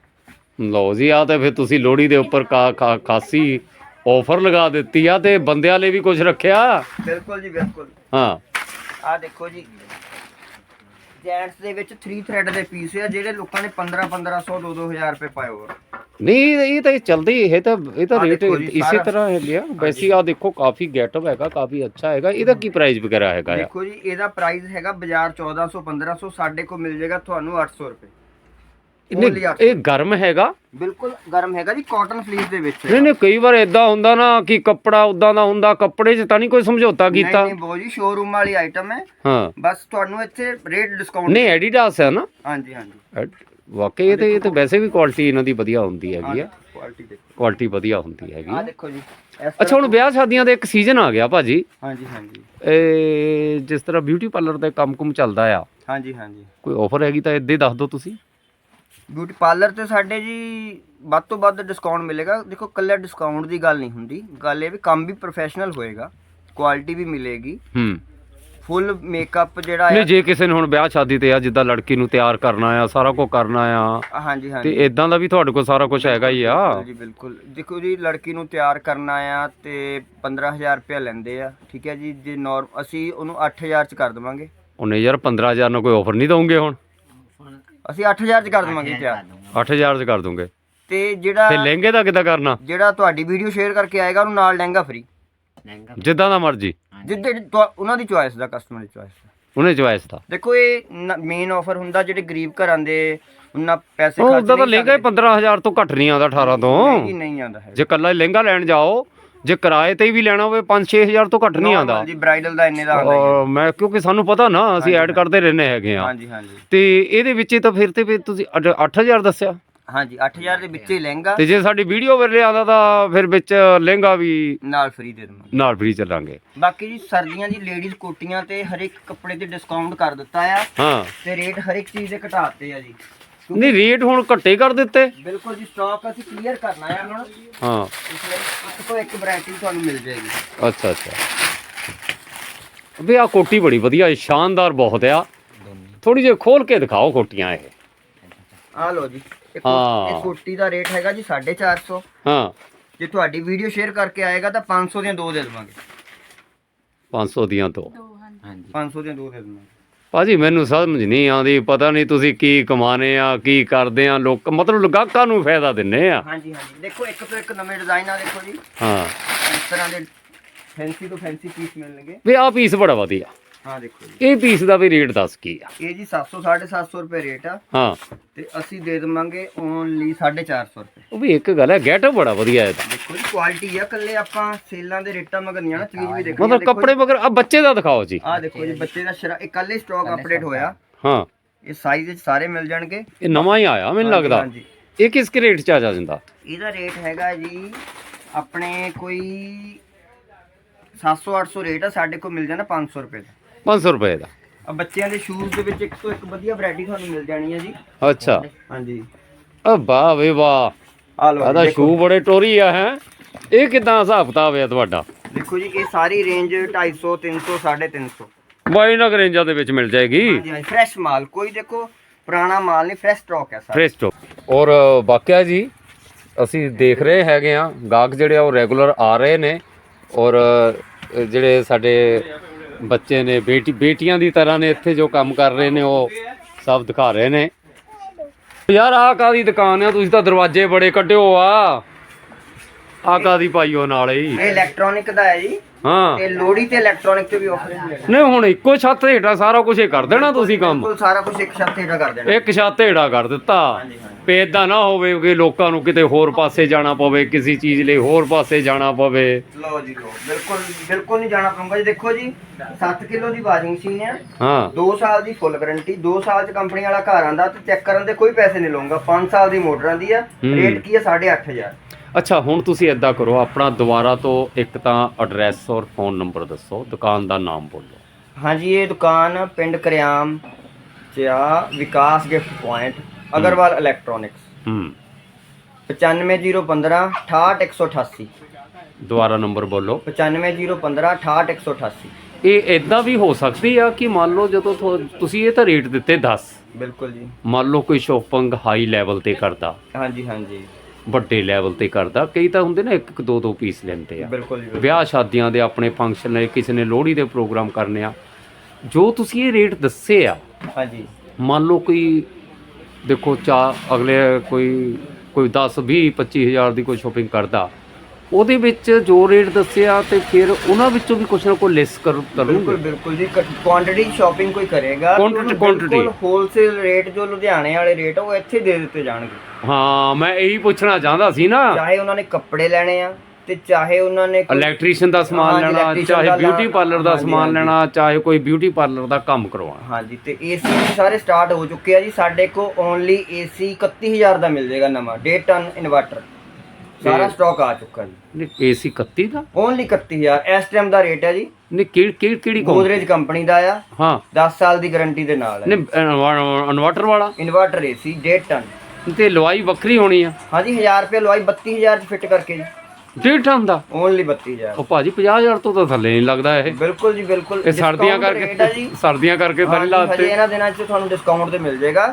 ਲਓ ਜੀ ਆ ਤੇ ਫਿਰ ਤੁਸੀਂ ਲੋਹੜੀ ਦੇ ਉੱਪਰ ਕਾ- ਕਾ- ਖਾਸੀ ਆਫਰ ਲਗਾ ਦਿੱਤੀ ਆ ਤੇ ਬੰਦਿਆਂ ਲਈ ਵੀ ਕੁਝ ਰੱਖਿਆ। ਬਿਲਕੁਲ ਜੀ ਬਿਲਕੁਲ। ਹਾਂ। ਆ ਦੇਖੋ ਜੀ। ਜੈਂਟਸ ਦੇ ਵਿੱਚ 3 ਥ੍ਰੈਡ ਦੇ ਪੀਸ ਆ ਜਿਹੜੇ ਲੋਕਾਂ ਨੇ 15 1500 2 2000 ਰੁਪਏ ਪਾਏ ਹੋਰ। ਨਹੀਂ ਇਹ ਤਾਂ ਚੱਲਦੀ ਇਹ ਤਾਂ ਇਹ ਤਾਂ ਰੇਟ ਇਸੇ ਤਰ੍ਹਾਂ ਹੈ ਲਿਆ ਵੈਸੇ ਆ ਦੇਖੋ ਕਾਫੀ ਗੈਟਅਪ ਹੈਗਾ ਕਾਫੀ ਅੱਛਾ ਹੈਗਾ। ਇਹਦਾ ਕੀ ਪ੍ਰਾਈਸ ਵਗੈਰਾ ਹੈਗਾ ਦੇਖੋ ਜੀ ਇਹਦਾ ਪ੍ਰਾਈਸ ਹੈਗਾ ਬਾਜ਼ਾਰ 1400 1500 ਸਾਡੇ ਕੋਲ ਮਿਲ ਜਾਏਗਾ ਤੁਹਾਨੂੰ 800 ਰੁਪਏ। ਨਹੀਂ, only 800 ਇਹ ਗਰਮ ਹੈਗਾ? ਬਿਲਕੁਲ ਗਰਮ ਹੈਗਾ ਜੀ ਕਾਟਨ ਫਲੀਸ ਦੇ ਵਿੱਚ ਨਹੀਂ ਨਹੀਂ ਕਈ ਵਾਰ ਇਦਾਂ ਹੁੰਦਾ ਨਾ ਕਿ ਕੱਪੜਾ ਉਦਾਂ ਦਾ ਹੁੰਦਾ ਕੱਪੜੇ 'ਚ ਤਾਂ ਨਹੀਂ ਕੋਈ ਸਮਝੌਤਾ ਨਹੀਂ ਕੀਤਾ। ਨਹੀਂ ਬੋ ਜੀ ਸ਼ੋਰੂਮ ਵਾਲੀ ਆਈਟਮ ਹੈ। ਹਾਂ। ਬਸ ਤੁਹਾਨੂੰ ਇੱਥੇ ਰੇਟ ਡਿਸਕਾਊਂਟ ਨਹੀਂ ਐਡੀਡਾਸ ਹੈ ਨਾ? ਹਾਂਜੀ ਹਾਂਜੀ। ਐਡ- ਵਾਕਈ ਇਹ ਤੇ ਇਹ ਤੇ ਵੈਸੇ ਵੀ ਕੁਆਲਿਟੀ ਇਹਨਾਂ ਦੀ ਵਧੀਆ ਹੁੰਦੀ ਹੈਗੀ ਆ ਕੁਆਲਿਟੀ ਦੇਖੋ। ਕੁਆਲਿਟੀ ਵਧੀਆ ਹੁੰਦੀ ਹੈਗੀ ਆ ਆ ਦੇਖੋ ਜੀ ਇਸ ਅੱਛਾ ਹੁਣ ਵਿਆਹ ਸ਼ਾਦੀਆਂ ਦਾ ਇੱਕ ਸੀਜ਼ਨ ਆ ਗਿਆ ਭਾਜੀ। ਹਾਂਜੀ ਹਾਂਜੀ। ਇਹ ਜਿਸ ਤਰ੍ਹਾਂ ਬਿਊਟੀ ਪਾਰਲਰ ਦਾ ਕੰਮ-ਕੁਮ ਚੱਲਦਾ ਆ। ਹਾਂਜੀ ਹਾਂਜੀ। ਕੋਈ ਆਫਰ ਹੈਗੀ ਤਾਂ ਇੱਦੇ ਦੱਸ ਦਿਓ ਤੁਸੀਂ। ਬਿਊਟੀ ਪਾਰਲਰ ਤੇ ਸਾਡੇ ਜੀ ਵੱਧ ਤੋਂ ਵੱਧ ਡਿਸਕਾਊਂਟ ਮਿਲੇਗਾ। ਦੇਖੋ ਕੱਲਾ ਡਿਸਕਾਊਂਟ ਦੀ ਗੱਲ ਨਹੀਂ ਹੁੰਦੀ। ਗੱਲ ਇਹ ਵੀ ਕੰਮ ਵੀ ਪ੍ਰੋਫੈਸ਼ਨਲ ਹੋਏਗਾ। ਕੁਆਲਿਟੀ ਵੀ ਮਿਲੇਗੀ। ਹੂੰ। ਫੁੱਲ ਮੇਕਅਪ ਜਿਹੜਾ ਨਹੀਂ ਜੇ ਕਿਸੇ ਨੇ ਹੁਣ ਵਿਆਹ ਸ਼ਾਦੀ ਤੇ ਆ ਜਿੱਦਾਂ ਲੜਕੀ ਨੂੰ ਤਿਆਰ ਕਰਨਾ ਆ ਸਾਰਾ ਕੁਝ ਕਰਨਾ ਆ ਹਾਂਜੀ ਤੇ ਹਾਂਜੀ। ਇਦਾਂ ਦਾ ਵੀ ਤੁਹਾਡੇ ਕੋਲ ਸਾਰਾ ਕੁਝ ਹੈਗਾ ਹੀ ਆ। ਜੀ ਬਿਲਕੁਲ। ਦੇਖੋ ਜੀ ਲੜਕੀ ਨੂੰ ਤਿਆਰ ਕਰਨਾ ਆ ਤੇ 15000 ਰੁਪਏ ਲੈਂਦੇ ਆ। ਠੀਕ ਹੈ ਜੀ ਜੇ ਨੌਰ ਅਸੀਂ ਉਹਨੂੰ 8000 ਚ ਕਰ ਦੇਵਾਂਗੇ। ਉਹਨੇ ਯਾਰ 15000 ਨਾਲ ਕੋਈ ਆਫਰ ਨਹੀਂ ਦਵਾਂਗੇ ਹੁਣ। ਅਸੀਂ 8000 ਚ ਕਰ ਦੇਵਾਂਗੇ ਤਿਆਰ। 8000 ਚ ਕਰ ਦੂੰਗੇ। ਤੇ ਜਿਹੜਾ ਤੇ ਲਹਿੰਗੇ ਦਾ ਕਿੱਦਾਂ ਕਰਨਾ? ਜਿਹੜਾ ਤੁਹਾਡੀ ਵੀਡੀਓ ਸ਼ੇਅਰ ਕਰਕੇ ਆਏਗਾ ਉਹਨੂੰ ਨਾਲ ਲਹਿੰਗਾ ਫ੍ਰੀ ਜਿੱਦਾਂ ਦਾ ਮਰਜ਼ੀ। ਜਿੱਦੇ ਉਹਨਾਂ ਦੀ ਚੁਆਇਸ ਦਾ ਕਸਟਮਰ ਦੀ ਚੁਆਇਸ ਉਹਨੇ ਚੁਆਇਸ ਦਾ। ਦੇਖੋ ਇਹ ਮੇਨ ਆਫਰ ਹੁੰਦਾ ਜਿਹੜੇ ਗਰੀਬ ਘਰਾਂ ਦੇ ਉਹਨਾਂ ਪੈਸੇ ਖਰਚ ਉਦਾਂ ਤਾਂ ਨਹੀਂ ਲਹਿੰਗਾ ਹੀ ਸਕਦੇ। 15000 ਤੋਂ ਘੱਟ ਨਹੀਂ ਆਉਂਦਾ 18 ਤੋਂ। ਨਹੀਂ ਨਹੀਂ ਆਉਂਦਾ ਜੇ ਕੱਲਾ ਲਹਿੰਗਾ ਲੈਣ ਜਾਓ ਜੇ ਕਿਰਾਏ ਤੇ ਵੀ ਲੈਣਾ ਹੋਵੇ 5-6000 ਤੋਂ ਘੱਟ ਨਹੀਂ ਆਉਂਦਾ। ਜੀ ਬ੍ਰਾਈਡਲ ਦਾ ਇੰਨੇ ਦਾ ਆਉਂਦਾ ਹੀ ਮੈਂ ਕਿਉਂਕਿ ਸਾਨੂੰ ਪਤਾ ਨਾ ਅਸੀਂ ਐਡ ਕਰਦੇ ਰਹਿੰਦੇ ਹੈਗੇ ਆ ਹਾਂਜੀ ਹਾਂਜੀ। ਤੇ ਇਹਦੇ ਵਿੱਚ ਹੀ ਤਾਂ ਫਿਰ ਤੇ ਫਿਰ ਤੁਸੀਂ 8000 ਦੱਸਿਆ। ਹਾਂਜੀ 8000 ਦੇ ਵਿੱਚ ਹੀ ਲਹਿੰਗਾ। ਤੇ ਜੇ ਸਾਡੀ ਵੀਡੀਓ ਵੇਲੇ ਆਉਂਦਾ ਤਾਂ ਫਿਰ ਵਿੱਚ ਲਹਿੰਗਾ ਵੀ ਨਾਲ ਫ੍ਰੀ ਦੇ ਦਵਾਂਗੇ। ਨਾਲ ਫ੍ਰੀ ਚੱਲਾਂਗੇ। ਬਾਕੀ ਜੀ ਸਰਦੀਆਂ ਦੀ ਲੇਡੀਜ਼ ਕੋਟੀਆਂ ਤੇ ਹਰ ਇੱਕ ਕੱਪੜੇ ਤੇ ਡਿਸਕਾਊਂਟ ਕਰ ਦਿੱਤਾ ਆ। ਹਾਂ। ਤੇ ਰੇਟ ਹਰ ਇੱਕ ਚੀਜ਼ ਦੇ ਘਟਾਤੇ ਆ ਜੀ। ਨਹੀਂ ਰੇਟ ਹੁਣ ਘੱਟੇ ਕਰ ਦਿੱਤੇ। ਬਿਲਕੁਲ ਜੀ ਸਟਾਕ ਅਸੀਂ ਕਲੀਅਰ ਕਰਨਾ ਹੈ ਹੁਣ। ਹਾਂ। ਇਸ ਲਈ ਇੱਕ ਤੋਂ ਇੱਕ ਵੈਰਾਈਟੀ ਤੁਹਾਨੂੰ ਮਿਲ ਜਾਏਗੀ। ਅੱਛਾ ਅੱਛਾ। ਵੀ ਆ ਕੋਟੀ ਬੜੀ ਵਧੀਆ ਹੈ ਸ਼ਾਨਦਾਰ ਬਹੁਤ ਆ। ਥੋੜੀ ਜਿਹੀ ਖੋਲ ਕੇ ਦਿਖਾਓ ਕੋਟੀਆਂ ਇਹ। ਆ ਲਓ ਜੀ ਇਹ ਕੋ- ਹਾਂ। ਇਹ ਕੋਟੀ ਦਾ ਰੇਟ ਹੈਗਾ ਜੀ 450 ਹਾਂ। ਜੇ ਤੁਹਾਡੀ ਵੀਡੀਓ ਸ਼ੇਅਰ ਕਰਕੇ ਆਏਗਾ ਤਾਂ 500 ਦੀਆਂ ਦੋ ਦੇ ਦੇਵਾਂਗੇ। 500 ਦੀਆਂ ਤੋਂ ਹਾਂਜੀ। 500 ਦੀਆਂ ਦੋ ਦੇ ਦੇਵਾਂਗੇ। ਭਾਜੀ ਮੈਨੂੰ ਸਮਝ ਨਹੀਂ ਆਉਂਦੀ। ਪਤਾ ਨਹੀਂ ਤੁਸੀਂ ਕੀ ਕਮਾਨੇ ਆ ਕੀ ਕਰਦੇ ਆ। ਲੋਕ ਮਤਲਬ ਗਾਹਕਾਂ ਨੂੰ ਫਾਇਦਾ ਦਿੰਨੇ ਆ। ਹਾਂਜੀ ਹਾਂਜੀ। ਦੇਖੋ ਇੱਕ ਤੋਂ ਇੱਕ ਨਵੇਂ ਡਿਜ਼ਾਈਨ ਆ ਦੇਖੋ ਜੀ। ਹਾਂ। ਇਸ ਤਰ੍ਹਾਂ ਦੇ ਫੈਂਸੀ ਤੋਂ ਫੈਂਸੀ ਪੀਸ ਮਿਲਣਗੇ। ਵੀ ਆ ਪੀਸ ਬੜਾ ਵਧੀਆ। ਹਾਂ ਦੇਖੋ ਜੀ। ਇਹ ਪੀਸ ਦਾ ਵੀ ਰੇਟ ਦੱਸ ਕੀ ਆ? ਇਹ ਜੀ 700 750 ਰੁਪਏ ਰੇਟ ਆ। ਹਾਂ। ਤੇ ਅਸੀਂ ਦੇ ਦੇਵਾਂਗੇ ਓਨਲੀ 450 ਰੁਪਏ। ਉਹ ਵੀ ਇੱਕ ਗੱਲ ਹੈ ਗੈਟ ਬੜਾ ਵਧੀਆ ਇਹਦਾ ਦੇਖੋ ਜੀ ਕੁਆਲਿਟੀ ਆ ਕੱਲੇ ਆਪਾਂ ਸੇਲਾਂ ਦੇ ਰੇਟਾਂ ਮਗਰ ਨਹੀਂ ਆਣਾ ਚੀਜ਼ ਵੀ ਦੇਖਣੀ ਮਤਲਬ ਕੱਪੜੇ ਵਗੈਰਾ ਆ ਬੱਚੇ ਦਾ ਦਿਖਾਓ ਜੀ। ਆ ਦੇਖੋ ਜੀ ਬੱਚੇ ਦਾ ਸ਼ਰਾ ਇਹ ਕੱਲੇ ਸਟਾਕ ਅਪਡੇਟ ਹੋਇਆ। ਹਾਂ। ਇਹ ਸਾਈਜ਼ ਵਿੱਚ ਸਾਰੇ ਮਿਲ ਜਾਣਗੇ। ਇਹ ਨਵਾਂ ਹੀ ਆਇਆ ਮੈਨੂੰ ਲੱਗਦਾ। ਇਹ ਕਿਸ ਕਿ ਰੇਟ ਚ ਆ ਜਾਂਦਾ? ਇਹਦਾ ਰੇਟ ਹੈਗਾ ਜੀ ਆਪਣੇ ਕੋਈ 700 800 ਰੇਟ ਆ ਸਾਡੇ ਕੋਲ ਮਿਲ ਜਾਣਾ 500 ਰੁਪਏ ਦਾ। 500 ਰੁਪਏ ਦਾ। ਆ ਬੱਚਿਆਂ ਦੇ ਸ਼ੂਜ਼ ਦੇ ਵਿੱਚ ਇੱਕ ਤੋਂ ਇੱਕ ਵਧੀਆ ਵੈਰਾਈਟੀ ਤੁਹਾਨੂੰ ਮਿਲ ਜਾਣੀ ਹੈ ਜੀ। ਅੱਛਾ। ਹਾਂਜੀ। ਆ ਵਾਹ ਵੇ ਵਾਹ। ਆ ਲਓ ਆਦਾ ਦੇਖੋ। ਸ਼ੂ ਬੜੇ ਟੋਰੀ ਆ ਹੈ। ਇਹ ਕਿਦਾਂ ਹਿਸਾਬ ਕਿਤਾਬ ਹੈ ਤੁਹਾਡਾ? ਦੇਖੋ ਜੀ ਇਹ ਸਾਰੀ ਰੇਂਜ 250 300 350 ਬਾਈ ਨਗ ਰੇਂਜਾਂ ਦੇ ਵਿੱਚ ਮਿਲ ਜਾਏਗੀ। ਹਾਂਜੀ ਹਾਂਜੀ ਫਰੈਸ਼ ਮਾਲ। ਕੋਈ ਦੇਖੋ ਪੁਰਾਣਾ ਮਾਲ ਨਹੀਂ ਫਰੈਸ਼ ਸਟਾਕ ਹੈ ਸਾਰਾ। ਫ੍ਰੈਸ਼ ਸਟਾਕ ਔਰ ਵਾਕਿਆ ਜੀ ਅਸੀਂ ਦੇਖ ਰਹੇ ਹੈਗੇ ਆ ਗਾਹਕ ਜਿਹੜੇ ਆ ਉਹ ਰੈਗੂਲਰ ਆ ਰਹੇ ਨੇ। ਔਰ ਅ, ਜਿਹੜੇ ਸਾਡੇ ਬੱਚੇ ਨੇ, ਬੇਟੀ, ਬੇਟੀਆਂ ਦੀ ਤਰ੍ਹਾਂ ਨੇ ਇੱਥੇ ਜੋ ਕੰਮ ਕਰ ਰਹੇ ਨੇ, ਉਹ ਸਭ ਦਿਖਾ ਰਹੇ ਨੇ। ਯਾਰ ਆਹ ਕਾਦੀ ਦੁਕਾਨ ਆ? ਤੁਸੀਂ ਤਾਂ ਦਰਵਾਜ਼ੇ ਬੜੇ ਕੱਢਿਓ ਆ। ਆਹ ਕਾਦੀ ਪਾਈਓ ਨਾਲੇ ਹੀ। ਇਹ ਇਲੈਕਟ੍ਰੋਨਿਕ ਦਾ ਹੈ ਜੀ। ਹਾਂ। ਤੇ ਲੋੜੀ ਤੇ ਇਲੈਕਟ੍ਰੋਨਿਕ ਤੇ ਵੀ ਆਫਰ ਹੈ ਨਹੀਂ ਹੁਣ ਇੱਕੋ ਛੱਤ ਹੇਠਾਂ ਸਾਰਾ ਕੁਝ ਹੀ ਕਰ ਦੇਣਾ ਤੁਸੀਂ ਕੰਮ। ਬਿਲਕੁਲ ਸਾਰਾ ਕੁਝ ਇੱਕ ਛੱਤ ਹੇਠਾਂ ਕਰ ਦੇਣਾ। ਇੱਕ ਛੱਤ ਹੇਠਾਂ ਕਰ ਦਿੱਤਾ। ਪੇ ਏਦਾਂ ਨਾ ਹੋਵੇ ਕਿ ਲੋਕਾਂ ਨੂੰ ਕਿਤੇ ਹੋਰ ਪਾਸੇ ਜਾਣਾ ਪਵੇ ਕਿਸੇ ਚੀਜ਼ ਲਈ ਹੋਰ ਪਾਸੇ ਜਾਣਾ ਪਵੇ। ਲਓ ਜੀ ਲਓ ਬਿਲਕੁਲ ਬਿਲਕੁਲ ਨਹੀਂ ਜਾਣਾ ਪਊਗਾ ਜੀ। ਦੇਖੋ ਜੀ 7 ਕਿਲੋ ਦੀ ਵਾਸ਼ਿੰਗ ਮਸ਼ੀਨ ਹੈ ਹਾਂ। 2 ਸਾਲ ਦੀ ਫੁੱਲ ਗਾਰੰਟੀ 2 ਸਾਲ ਚ ਕੰਪਨੀ ਵਾਲਾ ਘਰ ਆਂਦਾ ਤੇ ਚੈੱਕ ਕਰਨ ਦੇ ਕੋਈ ਪੈਸੇ ਨਹੀਂ ਲਵਾਂਗਾ 5 ਸਾਲ ਦੀ ਮੋਟਰ ਆਂਦੀ ਆ। ਰੇਟ ਕੀ ਹੈ 8500 ਅੱਛਾ ਹੁਣ ਤੁਸੀਂ ਏਦਾਂ ਕਰੋ ਆਪਣਾ ਦੁਬਾਰਾ ਤੋਂ ਇੱਕ ਤਾਂ ਐਡਰੈਸ ਔਰ ਫੋਨ ਨੰਬਰ ਦੱਸੋ ਦੁਕਾਨ ਦਾ ਨਾਮ ਬੋਲੋ। ਹਾਂਜੀ ਇਹ ਦੁਕਾਨ ਪਿੰਡ ਕਰਿਆਮ ਚ ਆ Vikas gift point Agarwal electronics ਹੂੰ। 95015 68188 ਦੁਬਾਰਾ ਨੰਬਰ ਬੋਲੋ। 95015 68188 ਇਹ ਏਦਾਂ ਵੀ ਹੋ ਸਕਦੀ ਆ ਕਿ ਮੰਨ ਲਓ ਜਦੋਂ ਤੁਸੀਂ ਇਹ ਤਾਂ ਰੇਟ ਦਿੱਤੇ 10 ਬਿਲਕੁਲ ਜੀ। ਮੰਨ ਲਓ ਕੋਈ ਸ਼ੋਪਿੰਗ ਹਾਈ ਲੈਵਲ ਤੇ ਕਰਦਾ। ਹਾਂਜੀ ਹਾਂਜੀ। ਵੱਡੇ ਲੈਵਲ ਤੇ ਕਰਦਾ। ਕਈ ਤਾਂ ਹੁੰਦੇ ਨਾ ਇੱਕ ਇੱਕ ਦੋ ਦੋ ਪੀਸ ਲੈਂਦੇ ਆ। ਬਿਲਕੁਲ ਜੀ। ਵਿਆਹ ਸ਼ਾਦੀਆਂ ਦੇ ਆਪਣੇ ਫੰਕਸ਼ਨ ਨੇ ਕਿਸੇ ਨੇ ਲੋਹੜੀ ਦੇ ਪ੍ਰੋਗਰਾਮ ਕਰਨੇ ਆ। ਜੋ ਤੁਸੀਂ ਇਹ ਰੇਟ ਦੱਸੇ ਆ ਹਾਂਜੀ। ਮੰਨ ਲਓ ਕੋਈ ਦੇਖੋ ਚਾ ਅਗਲੇ ਕੋਈ ਕੋਈ 10 20 25 ਹਜ਼ਾਰ ਦੀ ਕੋਈ ਸ਼ੋਪਿੰਗ ਕਰਦਾ। ਉਹਦੇ ਵਿੱਚ ਜੋ ਰੇਟ ਦੱਸਿਆ ਤੇ ਫਿਰ ਉਹਨਾਂ ਵਿੱਚੋਂ ਵੀ ਕੁਛ ਨਾ ਕੋਈ ਲੈਸ ਕਰ ਬਿਲਕੁਲ ਕਰੂੰਗੇ। ਬਿਲਕੁਲ ਜੀ। ਕੁਆਂਟੀਟੀ ਸ਼ਾਪਿੰਗ ਕੋਈ ਕਰੇਗਾ Quantity- quantity। ਹੋਲਸੇਲ ਰੇਟ ਜੋ ਲੁਧਿਆਣੇ ਵਾਲੇ ਰੇਟ ਉਹ ਇੱਥੇ ਦੇ ਦਿੱਤੇ ਜਾਣਗੇ। ਹਾਂ ਮੈਂ ਇਹੀ ਪੁੱਛਣਾ ਚਾਹੁੰਦਾ ਸੀ ਨਾ। ਚਾਹੇ ਉਹਨਾਂ ਨੇ ਕੱਪੜੇ ਲੈਣੇ ਆ ਤੇ ਚਾਹੇ ਉਹਨਾਂ ਨੇ ਕੋਈ- ਇਲੈਕਟ੍ਰੀਸ਼ੀਅਨ ਦਾ ਸਮਾਨ ਹਾਂਜੀ, ਲੈਣਾ electrician ਚਾਹੇ ਦਾ ਬਿਊਟੀ ਪਾਰਲਰ ਦਾ ਹਾਂਜੀ, ਸਮਾਨ ਹਾਂਜੀ। ਲੈਣਾ ਚਾਹੇ ਕੋਈ ਬਿਊਟੀ ਪਾਰਲਰ ਦਾ ਕੰਮ ਕਰਵਾਉਣਾ। ਹਾਂਜੀ ਤੇ ਏਸੀ ਵੀ ਸਾਰੇ ਸਟਾਰਟ ਹੋ ਚੁੱਕੇ ਆ ਜੀ। ਸਾਡੇ ਕੋ ਓਨਲੀ ਏਸੀ 31000 ਦਾ ਮਿਲ ਜਾਏਗਾ ਨਵਾਂ 1.5 ਟਨ ਇਨਵਰਟਰ ਸਾਰਾ ਸਟਾਕ ਆ ਚੁੱਕਾ ਜੀ। ਨਹੀਂ ਏਸੀ 31 ਦਾ? ਓਨਲੀ 31000 ਇਸ ਟਾਈਮ ਦਾ ਰੇਟ ਹੈ ਜੀ। ਨਹੀਂ ਕਿਹੜੀ ਕਿਹੜੀ ਗੋਦਰੇਜ ਕੰਪਨੀ ਦਾ ਆ। ਹਾਂ। 10 ਸਾਲ ਦੀ ਗਾਰੰਟੀ ਦੇ ਨਾਲ ਹੈ। ਨਹੀਂ ਇਨਵਰਟਰ ਵਾਲਾ? ਇਨਵਰਟਰ ਏਸੀ 1.5 ਟਨ ਤੇ ਲਵਾਈ ਵੱਖਰੀ ਹੋਣੀ ਆ? ਹਾਂਜੀ 1000 ਰੁਪਏ ਲਵਾਈ 32000 ਚ ਫਿੱਟ ਕਰਕੇ ਜੀ। ਡੇਢ ਟਨ ਦਾ? ਓਨਲੀ 32000 ਉਹ ਭਾਜੀ 50000 ਤੋਂ ਤਾਂ ਥੱਲੇ ਨਹੀਂ ਲੱਗਦਾ ਇਹ। ਬਿਲਕੁਲ ਜੀ ਬਿਲਕੁਲ। ਇਹ ਸਰਦੀਆਂ ਕਰਕੇ ਸਰਦੀਆਂ ਕਰਕੇ ਥੱਲੇ ਲਾਤੇ ਇਹਨਾਂ ਦਿਨਾਂ 'ਚ ਤੁਹਾਨੂੰ ਡਿਸਕਾਊਂਟ ਤੇ ਮਿਲ ਜਾਏਗਾ।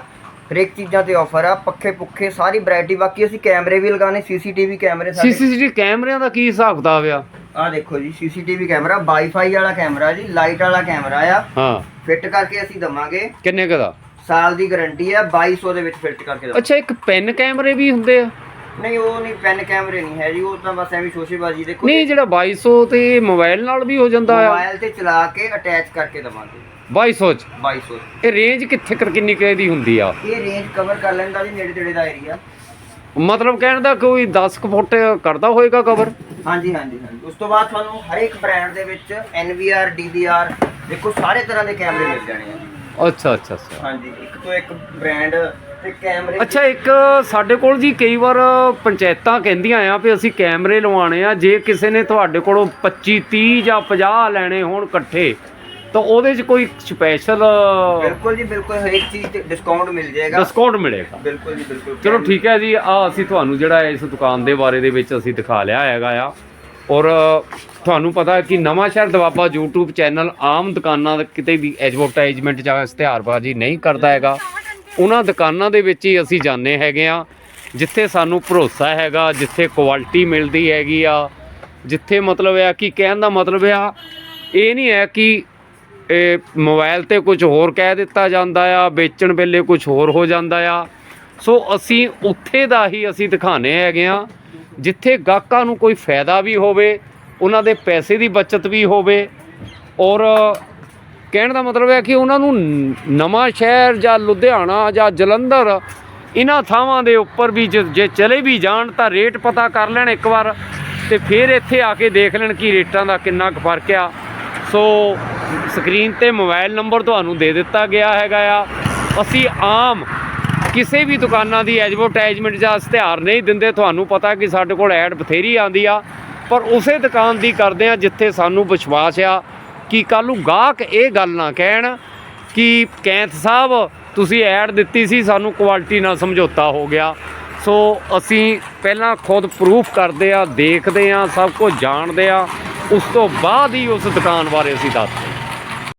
ਹਰੇਕ ਚੀਜ਼ਾਂ ਤੇ ਆਫਰ ਆ ਪੱਖੇ ਪੁੱਖੇ ਸਾਰੀ ਵੈਰਾਈਟੀ ਬਾਕੀ ਅਸੀਂ ਕੈਮਰੇ ਵੀ ਲਗਾਣੇ ਸੀਸੀਟੀਵੀ ਕੈਮਰੇ ਸਾਡੇ। ਸੀਸੀਟੀਵੀ ਕੈਮਰਿਆਂ ਦਾ ਕੀ ਹਿਸਾਬ ਕਿਤਾਬ ਆ? ਆ ਦੇਖੋ ਜੀ ਸੀਸੀਟੀਵੀ ਕੈਮਰਾ ਵਾਈਫਾਈ ਵਾਲਾ ਕੈਮਰਾ ਜੀ ਲਾਈਟ ਵਾਲਾ ਕੈਮਰਾ ਆ। ਹਾਂ। ਫਿੱਟ ਕਰਕੇ ਅਸੀਂ ਦਵਾਂਗੇ। ਕਿੰਨੇ ਕੁ ਦਾ? ਸਾਲ ਦੀ ਗਾਰੰਟੀ ਆ 2200 ਦੇ ਵਿੱਚ ਫਿੱਟ ਕਰਕੇ ਦਵਾਂਗੇ। ਅੱਛਾ ਇੱਕ ਪੈਨ ਕੈਮਰੇ ਵੀ ਹੁੰਦੇ ਆ? ਨਹੀਂ ਉਹ ਨਹੀਂ ਪੈਨ ਕੈਮਰੇ ਨਹੀਂ ਹੈ ਜੀ ਉਹ ਤਾਂ ਬਸ ਐਵੇਂ ਸ਼ੋਸ਼ੇਬਾਜ਼ੀ ਦੇਖੋ ਨਹੀਂ ਜਿਹੜਾ 2200 ਤੇ ਮੋਬਾਈਲ ਨਾਲ ਵੀ ਹੋ ਜਾਂਦਾ ਆ। ਮੋਬਾਈਲ ਤੇ ਚਲਾ ਕੇ ਅਟੈਚ ਕਰਕੇ ਦਵਾਂਗੇ। 2200 ਚ 2200 ਇਹ ਰੇਂਜ ਕਿੱਥੇ ਕਰ ਕਿੰਨੀ ਕੁ ਦੀ ਹੁੰਦੀ ਆ? ਇਹ ਰੇਂਜ ਕਵਰ ਕਰ ਲੈਂਦਾ ਜੀ ਨੇੜੇ ਤੇੜੇ ਦਾ ਏਰੀਆ ਮਤਲਬ ਕਹਿਣ ਦਾ ਕੋਈ 10 ਕੁ ਫੁੱਟ ਕਰਦਾ ਹੋਏਗਾ ਕਵਰ ਹਾਂਜੀ ਹਾਂਜੀ ਹਾਂਜੀ। ਉਸ ਤੋਂ ਬਾਅਦ ਤੁਹਾਨੂੰ ਹਰ ਇੱਕ ਬ੍ਰਾਂਡ ਦੇ ਵਿੱਚ NVR DVR ਦੇਖੋ ਸਾਰੇ ਤਰ੍ਹਾਂ ਦੇ ਕੈਮਰੇ ਮਿਲ ਜਾਣੇ ਆ। ਅੱਛਾ ਅੱਛਾ ਅੱਛਾ। ਹਾਂਜੀ ਇੱਕ ਤੋਂ ਇੱਕ ਬ੍ਰਾਂਡ ਤੇ ਕੈਮਰੇ ਅੱਛਾ ਇੱਕ ਸਾਡੇ ਕੋਲ ਜੀ ਕਈ ਵਾਰ ਪੰਚਾਇਤਾਂ ਕਹਿੰਦੀਆਂ ਆ ਵੀ ਅਸੀਂ ਕੈਮਰੇ ਲਵਾਉਣੇ ਆ ਜੇ ਕਿਸੇ ਨੇ ਤੁਹਾਡੇ ਕੋਲੋਂ 25 30 ਜਾਂ 50 ਲੈਣੇ ਹੋਣ ਇਕੱਠੇ ਤਾਂ ਉਹਦੇ 'ਚ ਕੋਈ ਸਪੈਸ਼ਲ ਬਿਲਕੁਲ ਜੀ ਬਿਲਕੁਲ ਹਰੇਕ ਚੀਜ਼ ਤੇ ਡਿਸਕਾਊਂਟ ਮਿਲ ਜਾਏਗਾ। ਡਿਸਕਾਊਂਟ ਮਿਲੇਗਾ। ਬਿਲਕੁਲ ਜੀ ਬਿਲਕੁਲ। ਚਲੋ ਠੀਕ ਹੈ ਜੀ ਆ ਅਸੀਂ ਤੁਹਾਨੂੰ ਜਿਹੜਾ ਇਸ ਦੁਕਾਨ ਦੇ ਬਾਰੇ ਦੇ ਵਿੱਚ ਅਸੀਂ ਦਿਖਾ ਲਿਆ ਹੈਗਾ ਆ। ਔਰ ਤੁਹਾਨੂੰ ਪਤਾ ਹੈ ਕਿ ਨਵਾਂ ਸ਼ਹਿਰ ਦਵਾਬਾ YouTube ਚੈਨਲ ਆਮ ਦੁਕਾਨਾਂ ਦੇ ਕਿਤੇ ਵੀ ਐਡਵਰਟਾਈਜ਼ਮੈਂਟ ਜਾਂ ਇਸ਼ਤਿਹਾਰਬਾਜ਼ੀ ਨਹੀਂ ਕਰਦਾ ਹੈਗਾ। ਉਹਨਾਂ ਦੁਕਾਨਾਂ ਦੇ ਵਿੱਚ ਹੀ ਅਸੀਂ ਜਾਂਦੇ ਹੈਗੇ ਆ ਜਿੱਥੇ ਸਾਨੂੰ ਭਰੋਸਾ ਹੈਗਾ ਜਿੱਥੇ ਕੁਆਲਿਟੀ ਮਿਲਦੀ ਹੈਗੀ ਆ। ਜਿੱਥੇ ਮਤਲਬ ਹੈ ਕਿ ਕਹਿਣ ਦਾ ਮਤਲਬ ਆ ਇਹ ਨਹੀਂ ਹੈ ਕਿ ਇਹ ਮੋਬਾਈਲ ਤੇ ਕੁਝ ਹੋਰ ਕਹਿ ਦਿੱਤਾ ਜਾਂਦਾ ਆ, ਵੇਚਣ ਵੇਲੇ ਕੁਝ ਹੋਰ ਹੋ ਜਾਂਦਾ ਆ। ਸੋ ਅਸੀਂ ਉੱਥੇ ਦਾ ਹੀ ਅਸੀਂ ਦਿਖਾਣੇ ਹੈਗੇ ਆ, ਜਿੱਥੇ ਗਾਹਕਾਂ ਨੂੰ ਕੋਈ ਫਾਇਦਾ ਵੀ ਹੋਵੇ, ਉਹਨਾਂ ਦੇ ਪੈਸੇ ਦੀ ਬਚਤ ਵੀ ਹੋਵੇ। ਔਰ ਕਹਿਣ ਦਾ ਮਤਲਬ ਹੈ ਕਿ ਉਹਨਾਂ ਨੂੰ ਨਵਾਂ ਸ਼ਹਿਰ ਜਾਂ ਲੁਧਿਆਣਾ ਜਾਂ ਜਲੰਧਰ, ਇਹਨਾਂ ਥਾਵਾਂ ਦੇ ਉੱਪਰ ਵੀ ਜੇ ਜੇ ਚਲੇ ਵੀ ਜਾਣ ਤਾਂ ਰੇਟ ਪਤਾ ਕਰ ਲੈਣ ਇੱਕ ਵਾਰ ਤੇ ਫਿਰ ਇੱਥੇ ਆ ਕੇ ਦੇਖ ਲੈਣ ਕਿ ਰੇਟਾਂ ਦਾ ਕਿੰਨਾ ਕੁ ਫ਼ਰਕ ਆ। ਸੋ ਸਕਰੀਨ ਤੇ ਮੋਬਾਈਲ ਨੰਬਰ ਤੁਹਾਨੂੰ ਦੇ ਦਿੱਤਾ ਗਿਆ ਹੈਗਾ ਆ। ਅਸੀਂ ਆਮ ਕਿਸੇ ਵੀ ਦੁਕਾਨਾਂ ਦੀ ਐਡਵਰਟਾਈਜ਼ਮੈਂਟ ਜਾਂ ਇਸ਼ਤਿਹਾਰ ਨਹੀਂ ਦਿੰਦੇ। ਤੁਹਾਨੂੰ ਪਤਾ ਕਿ ਸਾਡੇ ਕੋਲ ਐਡ ਬਥੇਰੀ ਆਂਦੀ ਆ। ਪਰ ਉਸੇ ਦੁਕਾਨ ਦੀ ਕਰਦੇ ਆ ਜਿੱਥੇ ਸਾਨੂੰ ਵਿਸ਼ਵਾਸ ਆ ਕਿ ਕੱਲ੍ਹ ਨੂੰ ਗਾਹਕ ਇਹ ਗੱਲ ਨਾ ਕਹਿਣ ਕਿ ਕੈਂਥ ਸਾਹਿਬ, ਤੁਸੀਂ ਐਡ ਦਿੱਤੀ ਸੀ, ਸਾਨੂੰ ਕੁਆਲਿਟੀ ਨਾਲ ਸਮਝੌਤਾ ਹੋ ਗਿਆ। ਸੋ ਅਸੀਂ ਪਹਿਲਾਂ ਖੁਦ ਪ੍ਰੂਫ ਕਰਦੇ ਆ, ਦੇਖਦੇ ਆ, ਸਭ ਕੁਝ ਜਾਣਦੇ ਆ। ਉਸ ਤੋਂ ਬਾਅਦ ਹੀ ਉਸ ਦੁਕਾਨ ਬਾਰੇ ਅਸੀਂ ਦੱਸਦੇ